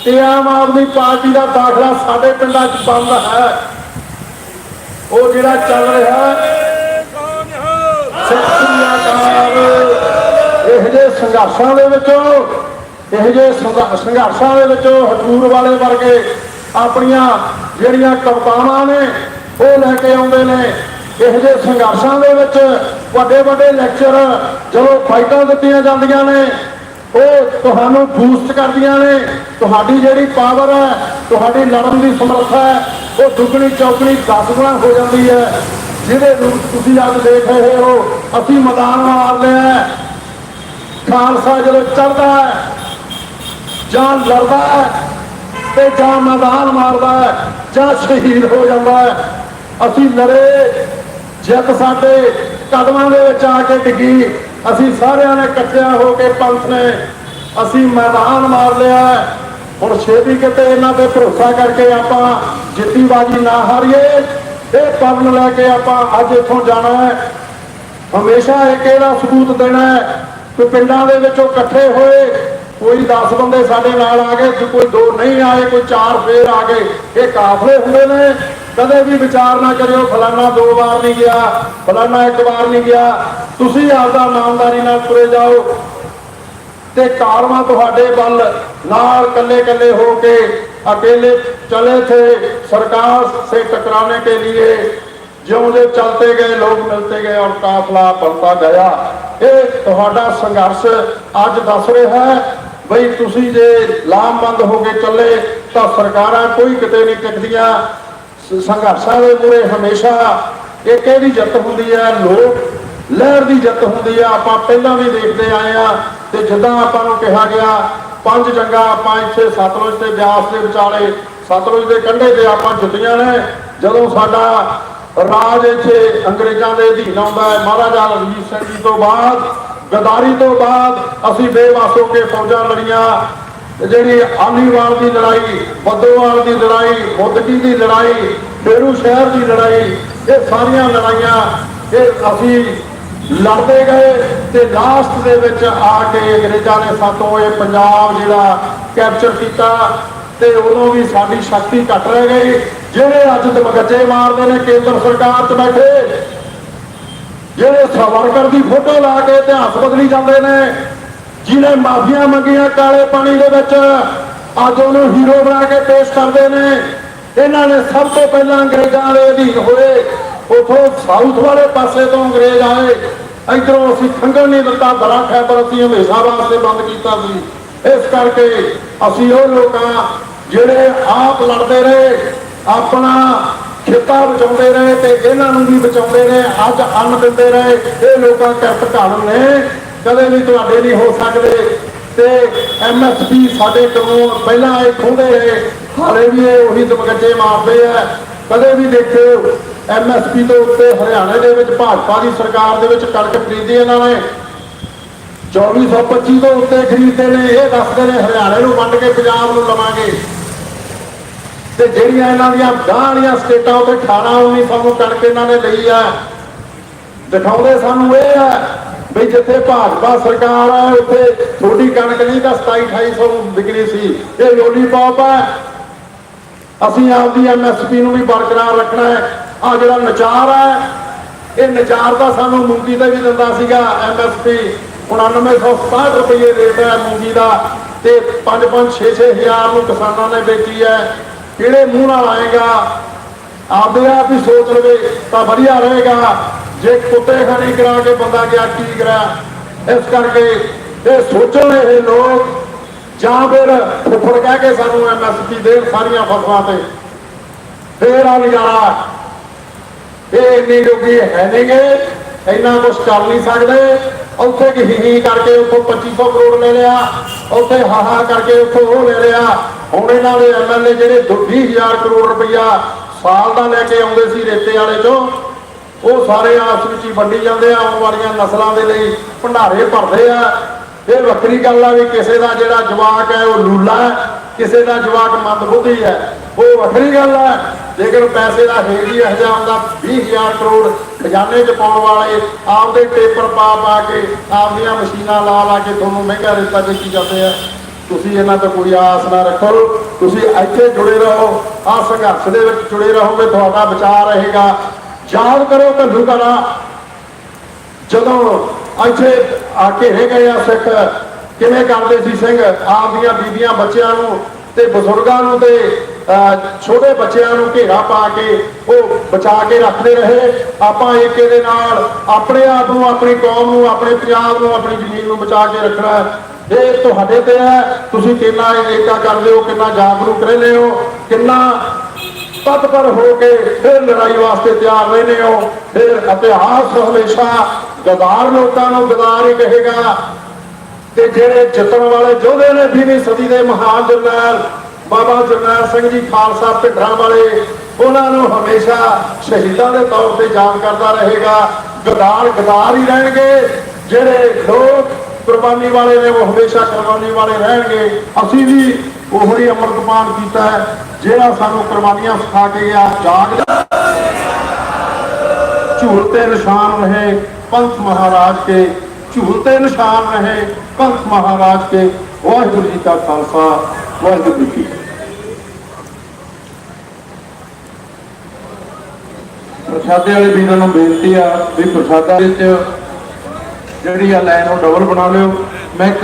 ਤੇ ਆਮ ਆਦਮੀ ਪਾਰਟੀ ਦਾ ਦਾਖਲਾ ਸਾਡੇ ਪਿੰਡਾਂ 'ਚ ਬੰਦ ਹੈ। ਉਹ ਜਿਹੜਾ ਚੱਲ ਰਿਹਾ ਹੈ ਸਤਿਕਾਰ ਇਹ ਜੇ ਸੰਘਰਸ਼ਾਂ ਦੇ ਵਿੱਚੋਂ ਇਹ ਜੇ ਸੰਘ- ਸੰਘਰਸ਼ਾਂ ਦੇ ਵਿੱਚ ਹਜੂਰ ਵਾਲੇ ਵਰਗੇ ਆਪਣੀਆਂ ਜਿਹੜੀਆਂ ਕਵਤਾਵਾਂ ਨੇ, ਉਹ ਲੈ ਕੇ ਆਉਂਦੇ ਨੇ। ਇਹੋ ਜਿਹੇ ਸੰਘਰਸ਼ਾਂ ਦੇ ਵਿੱਚ ਵੱਡੇ ਵੱਡੇ ਲੈਕਚਰ ਜਦੋਂ ਫਾਈਟਾਂ ਦਿੱਤੀਆਂ ਜਾਂਦੀਆਂ ਨੇ, ਉਹ ਤੁਹਾਨੂੰ ਬੂਸਟ ਕਰਦੀਆਂ ਨੇ। ਤੁਹਾਡੀ ਜਿਹੜੀ ਪਾਵਰ ਹੈ, ਤੁਹਾਡੀ ਲੜਨ ਦੀ ਸਮਰੱਥਾ ਹੈ, ਉਹ ਦੁੱਗਣੀ, ਚੌਗਣੀ 10 ਗੁਣਾ ਹੋ ਜਾਂਦੀ ਹੈ। ਜਿਹਦੇ ਰੂਪ ਤੁਸੀਂ ਅੱਜ ਦੇਖ ਰਹੇ ਹੋ, ਅਸੀਂ ਮੈਦਾਨ ਮਾਰਦੇ ਆ ਖਾਲਸਾ ਜਦੋਂ ਚੜਦਾ ਹੈ ਜਾਂ ਲੜਦਾ ਹੈ ਤੇ ਜਾਂ ਮੈਦਾਨ ਮਾਰਦਾ ਹੈ, ਜਾਂ ਸ਼ਹੀਦ ਹੋ ਜਾਂਦਾ ਹੈ। ਅਸੀਂ ਲੜੇ, ਜਿੱਤ ਸਾਡੇ ਕਦਮਾਂ ਦੇ ਵਿੱਚ ਆ ਕੇ ਡਿੱਗੀ। ਅਸੀਂ ਸਾਰਿਆਂ ਨੇ ਇਕੱਠਿਆਂ ਹੋ ਕੇ ਪੰਥ ਨੇ, ਅਸੀਂ ਮੈਦਾਨ ਮਾਰ ਲਿਆ ਹੁਣ ਛੇਤੀ ਕਿਤੇ ਇਹਨਾਂ ਤੇ ਭਰੋਸਾ ਕਰਕੇ ਆਪਾਂ ਜਿੱਤੀਬਾਜ਼ੀ ਨਾ ਹਾਰੀਏ ਇਹ ਪਰਨ ਲੈ ਕੇ ਆਪਾਂ ਅੱਜ ਇੱਥੋਂ ਜਾਣਾ ਹੈ। ਹਮੇਸ਼ਾ ਇੱਕ ਇਹਦਾ ਸਬੂਤ ਦੇਣਾ ਹੈ? ਕਿ ਪਿੰਡਾਂ ਦੇ ਵਿੱਚੋਂ ਇਕੱਠੇ ਹੋਏ ਕੋਈ 10 ਬੰਦੇ ਸਾਡੇ ਨਾਲ ਆ ਗਏ, ਕੋਈ ਦੋ ਨਹੀਂ ਆਏ, ਕੋਈ ਚਾਰ ਫੇਰ ਆ ਗਏ। ਇਹ ਕਾਫਲੇ ਹੁੰਦੇ ਨੇ। ਕਦੇ ਵੀ ਵਿਚਾਰ ਨਾ ਕਰਿਓ ਫਲਾਣਾ ਦੋ ਵਾਰ ਨਹੀਂ ਗਿਆ ਫਲਾਣਾ ਇੱਕ ਵਾਰ ਨਹੀਂ ਗਿਆ। ਤੁਸੀਂ ਆਪਦਾ ਨਾਮਦਾਰੀ ਨਾਲ ਤੁਰੇ ਜਾਓ। ਤੇ ਕਾਰਵਾ ਤੁਹਾਡੇ ਵੱਲ ਨਾਲ ਕੱਲੇ ਕੱਲੇ ਹੋ ਕੇ ਅਕੇਲੇ ਚਲੇ ਥੇ ਸਰਕਾਰ ਸੇ ਟਕਰਾਨੇ ਕੇ ਲਈ ਜਿਉਂਦੇ ਚਲਤੇ ਗਏ, ਲੋਕ ਮਿਲਤੇ ਗਏ ਔਰ ਕਾਫਲਾ ਪਲਤਾ ਗਿਆ। ਇਹ ਤੁਹਾਡਾ ਸੰਘਰਸ਼ ਅੱਜ ਦੱਸ ਰਿਹਾ ਹੈ। ਬਈ ਤੁਸੀਂ ਜੇ ਲਾਮਬੰਦ ਹੋ ਕੇ ਚੱਲੇ, ਤਾਂ ਸਰਕਾਰਾਂ ਕੋਈ ਕਿਤੇ ਨਹੀਂ ਟਿਕਦੀਆਂ। ਸੰਘਰਸ਼ਾਂ ਦੇ ਮੂਰੇ ਹਮੇਸ਼ਾ ਇਹ ਕਿਹਦੀ ਜਿੱਤ ਹੁੰਦੀ ਹੈ? ਲੋਕ ਲਹਿਰ ਦੀ ਜਿੱਤ ਹੁੰਦੀ ਆ। ਆਪਾਂ ਪਹਿਲਾਂ ਵੀ ਦੇਖਦੇ ਆਏ ਆ ਤੇ ਜਿੱਦਾਂ ਆਪਾਂ ਨੂੰ ਕਿਹਾ ਗਿਆ, ਪੰਜ ਜੰਗਾਂ ਆਪਾਂ ਇੱਥੇ ਸਤਲੁਜ ਤੇ ਬਿਆਸ ਦੇ ਵਿਚਾਲੇ, ਸਤਲੁਜ ਦੇ ਕੰਢੇ ਤੇ ਆਪਾਂ ਜੁੱਤੀਆਂ ਨੇ। ਜਦੋਂ ਸਾਡਾ ਰਾਜ ਇੱਥੇ ਅੰਗਰੇਜ਼ਾਂ ਦੇ ਅਧੀਨ ਆਉਂਦਾ ਹੈ, ਮਹਾਰਾਜਾ ਰਣਜੀਤ ਸਿੰਘ ਜੀ ਤੋਂ ਬਾਅਦ ਗਦਾਰੀ ਤੋਂ ਬਾਅਦ ਅਸੀਂ ਬੇਵਸ ਹੋ ਕੇ ਫੌਜਾਂ ਲੜੀਆਂ। ਜਿਹੜੀ ਆਲੀਵਾਲ ਦੀ ਲੜਾਈ ਬੱਦੋਵਾਲ ਦੀ ਲੜਾਈ ਮੁੱਦਕੀ ਦੀ ਲੜਾਈ, ਫੇਰੂ ਸ਼ਹਿਰ ਦੀ ਲੜਾਈ, ਇਹ ਸਾਰੀਆਂ ਲੜਾਈਆਂ, ਇਹ ਅਸੀਂ ਲੜਦੇ ਗਏ ਤੇ ਲਾਸਟ ਦੇ ਵਿੱਚ ਆ ਕੇ ਅੰਗਰੇਜ਼ਾਂ ਨੇ ਸਾਤੋਂ ਇਹ ਪੰਜਾਬ ਜਿਹੜਾ ਕੈਪਚਰ ਕੀਤਾ ਤੇ ਉਦੋਂ ਵੀ ਸਾਡੀ ਸ਼ਕਤੀ ਘਟ ਰਹਿ ਗਈ। ਜਿਹੜੇ ਅੱਜ ਦਮਗੱਜੇ ਮਾਰਦੇ ਨੇ, ਕੇਂਦਰ ਸਰਕਾਰ 'ਚ ਬੈਠੇ ਜਿਹੜੇ ਸਵਰਕਰ ਦੀ ਫੋਟੋ ਲਾ ਕੇ ਇਤਿਹਾਸ ਬਦਲੀ ਜਾਂਦੇ ਨੇ, ਜਿਹਨੇ ਮਾਫੀਆਂ ਮੰਗੀਆਂ ਕਾਲੇ ਪਾਣੀ ਦੇ ਵਿੱਚ, ਅੱਜ ਉਹਨੂੰ ਹੀਰੋ ਬਣਾ ਕੇ ਪੇਸ਼ ਕਰਦੇ ਨੇ। ਇਹਨਾਂ ਨੇ ਸਭ ਤੋਂ ਪਹਿਲਾਂ ਅੰਗਰੇਜ਼ਾਂ ਦੇ ਅਧੀਨ ਹੋਏ, ਉਥੋਂ ਸਾਊਥ ਵਾਲੇ ਪਾਸੇ ਤੋਂ ਅੰਗਰੇਜ਼ ਆਏ। ਇਧਰੋਂ ਅਸੀਂ ਖੰਗਣ ਨਹੀਂ ਦਿੱਤਾ ਦਰਾ ਖੈਬਰ ਅਸੀਂ ਹਮੇਸ਼ਾ ਵਾਸਤੇ ਬੰਦ ਕੀਤਾ ਸੀ। ਇਸ ਕਰਕੇ ਅਸੀਂ ਉਹ ਲੋਕਾਂ ਜਿਹੜੇ ਆਪ ਲੜਦੇ ਰਹੇ, ਆਪਣਾ ਖੇਤਾਂ ਬਚਾਉਂਦੇ ਰਹੇ ਤੇ ਇਹਨਾਂ ਨੂੰ ਵੀ ਬਚਾਉਂਦੇ ਰਹੇ, ਅੱਜ ਅੰਨ ਦਿੰਦੇ ਰਹੇ। ਇਹ ਲੋਕਾਂ ਕਿਰਤ ਘਾਣ ਨੇ, ਕਦੇ ਵੀ ਤੁਹਾਡੇ ਨਹੀਂ ਹੋ ਸਕਦੇ। ਤੇ ਐਮਐਸਪੀ ਸਾਡੇ ਕੋਲੋਂ ਪਹਿਲਾਂ ਇਹ ਖੋਦੇ ਰਹੇ। ਹਾਲੇ ਵੀ ਇਹ ਉਹੀ ਦਮਗੱਜੇ ਮਾਰਦੇ ਆ। ਕਦੇ ਵੀ ਦੇਖਿਓ ਐਮਐਸਪੀ ਤੋਂ ਉੱਤੇ ਹਰਿਆਣੇ ਦੇ ਵਿੱਚ, ਭਾਜਪਾ ਦੀ ਸਰਕਾਰ ਦੇ ਵਿੱਚ ਕਣਕ ਖਰੀਦੀ ਇਹਨਾਂ ਨੇ। 2425 ਤੋਂ ਉੱਤੇ ਖਰੀਦਦੇ ਨੇ, ਇਹ ਦੱਸਦੇ ਨੇ, ਹਰਿਆਣੇ ਨੂੰ ਵੰਡ ਕੇ ਪੰਜਾਬ ਨੂੰ ਲਵਾਂਗੇ। ਤੇ ਜਿਹੜੀਆਂ ਇਹਨਾਂ ਦੀਆਂ ਗਾਂਹ ਵਾਲੀਆਂ ਸਟੇਟਾਂ ਉੱਤੇ 18 19 ਸਾਨੂੰ ਕਣਕ ਇਹਨਾਂ ਨੇ ਲਈ ਆ। ਦਿਖਾਉਂਦੇ ਸਾਨੂੰ ਇਹ ਆ ਵੀ ਜਿੱਥੇ ਭਾਜਪਾ ਸਰਕਾਰ ਆ, ਉੱਥੇ ਥੋੜੀ ਕਣਕ ਨਹੀਂ ਤਾਂ 27 2800 ਵਿਕਰੀ ਸੀ। ਇਹ ਲੋਲੀਪੌਪ ਆ। ਅਸੀਂ ਆਪਦੀ ਐਮਐਸਪੀ ਨੂੰ ਵੀ ਬਰਕਰਾਰ ਰੱਖਣਾ ਹੈ। ਆ ਜਿਹੜਾ ਨਚਾਰ ਹੈ ਇਹ ਨਚਾਰ ਦਾ ਸਾਨੂੰ ਮੂੰਗੀ ਤੇ ਵੀ ਦਿੰਦਾ ਸੀਗਾ ਐਮਐਸਪੀ 9967 ਰੁਪਏ ਰੇਟ ਹੈ ਮੂੰਗੀ ਦਾ ਤੇ 5-5 6-6 ਹਜ਼ਾਰ ਨੂੰ ਕਿਸਾਨਾਂ ਨੇ ਵੇਚੀ ਹੈ। ਕਿਹੜੇ ਮੂੰਹ ਨਾਲ ਆਏਗਾ? ਆਪਦੇ ਆਪ ਹੀ ਸੋਚ ਲਵੇ ਤਾਂ ਵਧੀਆ ਰਹੇਗਾ। ਜੇ ਕੁੱਤੇ ਖਾਣੀ ਕਰਾ ਕੇ ਬੰਦਾ ਗਿਆ, ਕੀ ਕਰਾ? ਇਸ ਕਰਕੇ ਇਹ ਸੋਚਣ ਇਹ ਲੋਕ ਜਾਂ ਫਿਰ ਫੁੱਫੜ ਕਹਿ ਕੇ ਸਾਨੂੰ ਐਮਐਸਪੀ ਦੇਣ ਸਾਰੀਆਂ ਫਸਲਾਂ ਤੇ। ਫੇਰ ਆ ਨਜ਼ਾਰਾ। ਇਹ ਇੰਨੀ ਜੋਗੀ ਹੈ ਨਹੀਂਗੇ ਇੰਨਾ ਕੁਝ ਕਰ ਨਹੀਂ ਸਕਦੇ। ਉੱਥੇ ਕਿ ਹੀ ਕਰਕੇ ਉੱਥੋਂ 2500 ਕਰੋੜ ਲੈ ਲਿਆ, ਉੱਥੇ ਹਾਹਾ ਕਰਕੇ ਉੱਥੋਂ ਉਹ ਲੈ ਲਿਆ। ਹੁਣ ਇਹਨਾਂ ਦੇ ਐਮਐਲਏ ਜਿਹੜੇ 20000 ਕਰੋੜ ਰੁਪਈਆ ਸਾਲ ਦਾ ਲੈ ਕੇ ਆਉਂਦੇ ਸੀ ਰੇਤੇ ਵਾਲੇ ਚੋਂ, ਉਹ ਸਾਰੇ ਆਪਸ ਵਿੱਚ ਹੀ ਵੰਡੀ ਜਾਂਦੇ ਆ, ਆਉਣ ਵਾਲੀਆਂ ਨਸਲਾਂ ਦੇ ਲਈ ਭੰਡਾਰੇ ਭਰਦੇ ਆ। ਇਹ ਵੱਖਰੀ ਗੱਲ ਆ ਵੀ ਕਿਸੇ ਦਾ ਜਿਹੜਾ ਜਵਾਕ ਹੈ, ਉਹ ਲੂਲਾ ਹੈ, ਕਿਸੇ ਦਾ ਜਵਾਕ ਮੰਦਬੁੱਧੀ ਹੈ। ਉਹ ਵੱਖਰੀ ਗੱਲ ਹੈ ਲੇਕਿਨ ਪੈਸੇ ਦਾ ਹੇਜੀ ਹਜਾਮ ਦਾ 20000 ਕਰੋੜ ਖਜ਼ਾਨੇ 'ਚ ਪਾਉਣ ਵਾਲੇ ਆਪਦੇ ਪੇਪਰ ਪਾ ਪਾ ਕੇ, ਆਪਦੀਆਂ ਮਸ਼ੀਨਾਂ ਲਾ ਲਾ ਕੇ ਤੁਹਾਨੂੰ ਮਹਿੰਗਾ ਰੇਤਾ ਵੇਚੀ ਜਾਂਦੇ ਆ। ਤੁਸੀਂ ਇਹਨਾਂ ਤੋਂ ਕੋਈ ਆਸ ਨਾ ਰੱਖੋ। ਤੁਸੀਂ ਇੱਥੇ ਜੁੜੇ ਰਹੋ। ਆ ਸੰਘਰਸ਼ ਦੇ ਵਿੱਚ ਜੁੜੇ ਰਹੋਗੇ। ਤੁਹਾਡਾ ਵਿਚਾਰ ਰਹੇਗਾ। ਯਾਦ ਕਰੋ ਕੱਲੂ ਕਲਾ ਜਦੋਂ ਇੱਥੇ ਆ ਘੇਰੇ ਗਏ ਆ ਸਿੱਖ ਕਿਵੇਂ ਕਰਦੇ ਸੀ ਸਿੰਘ? ਆਪਦੀਆਂ ਬੀਬੀਆਂ ਬੱਚਿਆਂ ਨੂੰ ਤੇ ਬਜ਼ੁਰਗਾਂ ਨੂੰ ਤੇ ਅਹ, ਛੋਟੇ ਬੱਚਿਆਂ ਨੂੰ ਘੇਰਾ ਪਾ ਕੇ ਉਹ ਬਚਾ ਕੇ ਰੱਖਦੇ ਰਹੇ। ਆਪਾਂ ਏਕੇ ਦੇ ਨਾਲ ਆਪਣੇ ਆਪ ਨੂੰ ਆਪਣੀ ਕੌਮ ਨੂੰ ਆਪਣੇ ਪੰਜਾਬ ਨੂੰ ਆਪਣੀ ਜ਼ਮੀਨ ਨੂੰ ਬਚਾ ਕੇ ਰੱਖਣਾ ਇਹ ਤੁਹਾਡੇ ਤੇ ਹੈ। ਤੁਸੀਂ ਕਿੰਨਾ ਏਕਾ ਕਰਦੇ ਹੋ, ਕਿੰਨਾ ਜਾਗਰੂਕ ਰਹਿੰਦੇ ਹੋ, ਕਿੰਨਾ ਤਤਪਰ ਹੋ ਕੇ ਫਿਰ ਲੜਾਈ ਵਾਸਤੇ ਤਿਆਰ ਰਹਿੰਦੇ ਹੋ। ਫਿਰ ਇਤਿਹਾਸ ਹਮੇਸ਼ਾ ਗਦਾਰ ਲੋਕਾਂ ਨੂੰ ਗਦਾਰ ਹੀ ਕਹੇਗਾ। ਤੇ ਜਿਹੜੇ ਜਿੱਤਣ ਵਾਲੇ ਯੋਧੇ ਨੇ 20ਵੀਂ ਸਦੀ ਦੇ ਮਹਾਨ ਜਰਨੈਲ, ਬਾਬਾ ਜਰਨੈਲ ਸਿੰਘ ਜੀ ਖਾਲਸਾ ਭਿੱਡਰਾਂ ਵਾਲੇ, ਉਹਨਾਂ ਨੂੰ ਹਮੇਸ਼ਾ ਸ਼ਹੀਦਾਂ ਦੇ ਤੌਰ ਤੇ ਯਾਦ ਕਰਦਾ ਰਹੇਗਾ। ਗਦਾਰ ਗਦਾਰ ਹੀ ਰਹਿਣਗੇ। ਜਿਹੜੇ ਲੋਕ ਕੁਰਬਾਨੀ ਵਾਲੇ ਨੇ, ਉਹ ਹਮੇਸ਼ਾ ਕੁਰਬਾਨੀ ਵਾਲੇ ਰਹਿਣਗੇ। ਅਸੀਂ ਵੀ ਉਹੀ ਅੰਮ੍ਰਿਤਪਾਨ ਕੀਤਾ ਹੈ, ਜਿਹੜਾ ਸਾਨੂੰ ਕੁਰਬਾਨੀਆਂ ਸਿਖਾ ਕੇ ਗਿਆ। ਜਾਗ ਝੂਲਤੇ ਨਿਸ਼ਾਨ ਰਹੇ ਪੰਥ ਮਹਾਰਾਜ ਕੇ। ਝੂਲਤੇ ਨਿਸ਼ਾਨ ਰਹੇ ਪੰਥ ਮਹਾਰਾਜ ਕੇ। ਵਾਹਿਗੁਰੂ ਜੀ ਕਾ ਖਾਲਸਾ, ਵਾਹਿਗੁਰੂ ਜੀ ਪ੍ਰਸ਼ਾਦੇ ਵਾਲੇ ਵੀਰਾਂ ਨੂੰ ਬੇਨਤੀ ਆ ਵੀ ਪ੍ਰਸ਼ਾਦਾ ਵਿੱਚ ਜਿਹੜੀ ਆ ਲਾਈਨ ਉਹ ਡਬਲ ਬਣਾ ਲਿਓ। ਮੈਂ ਇੱਕ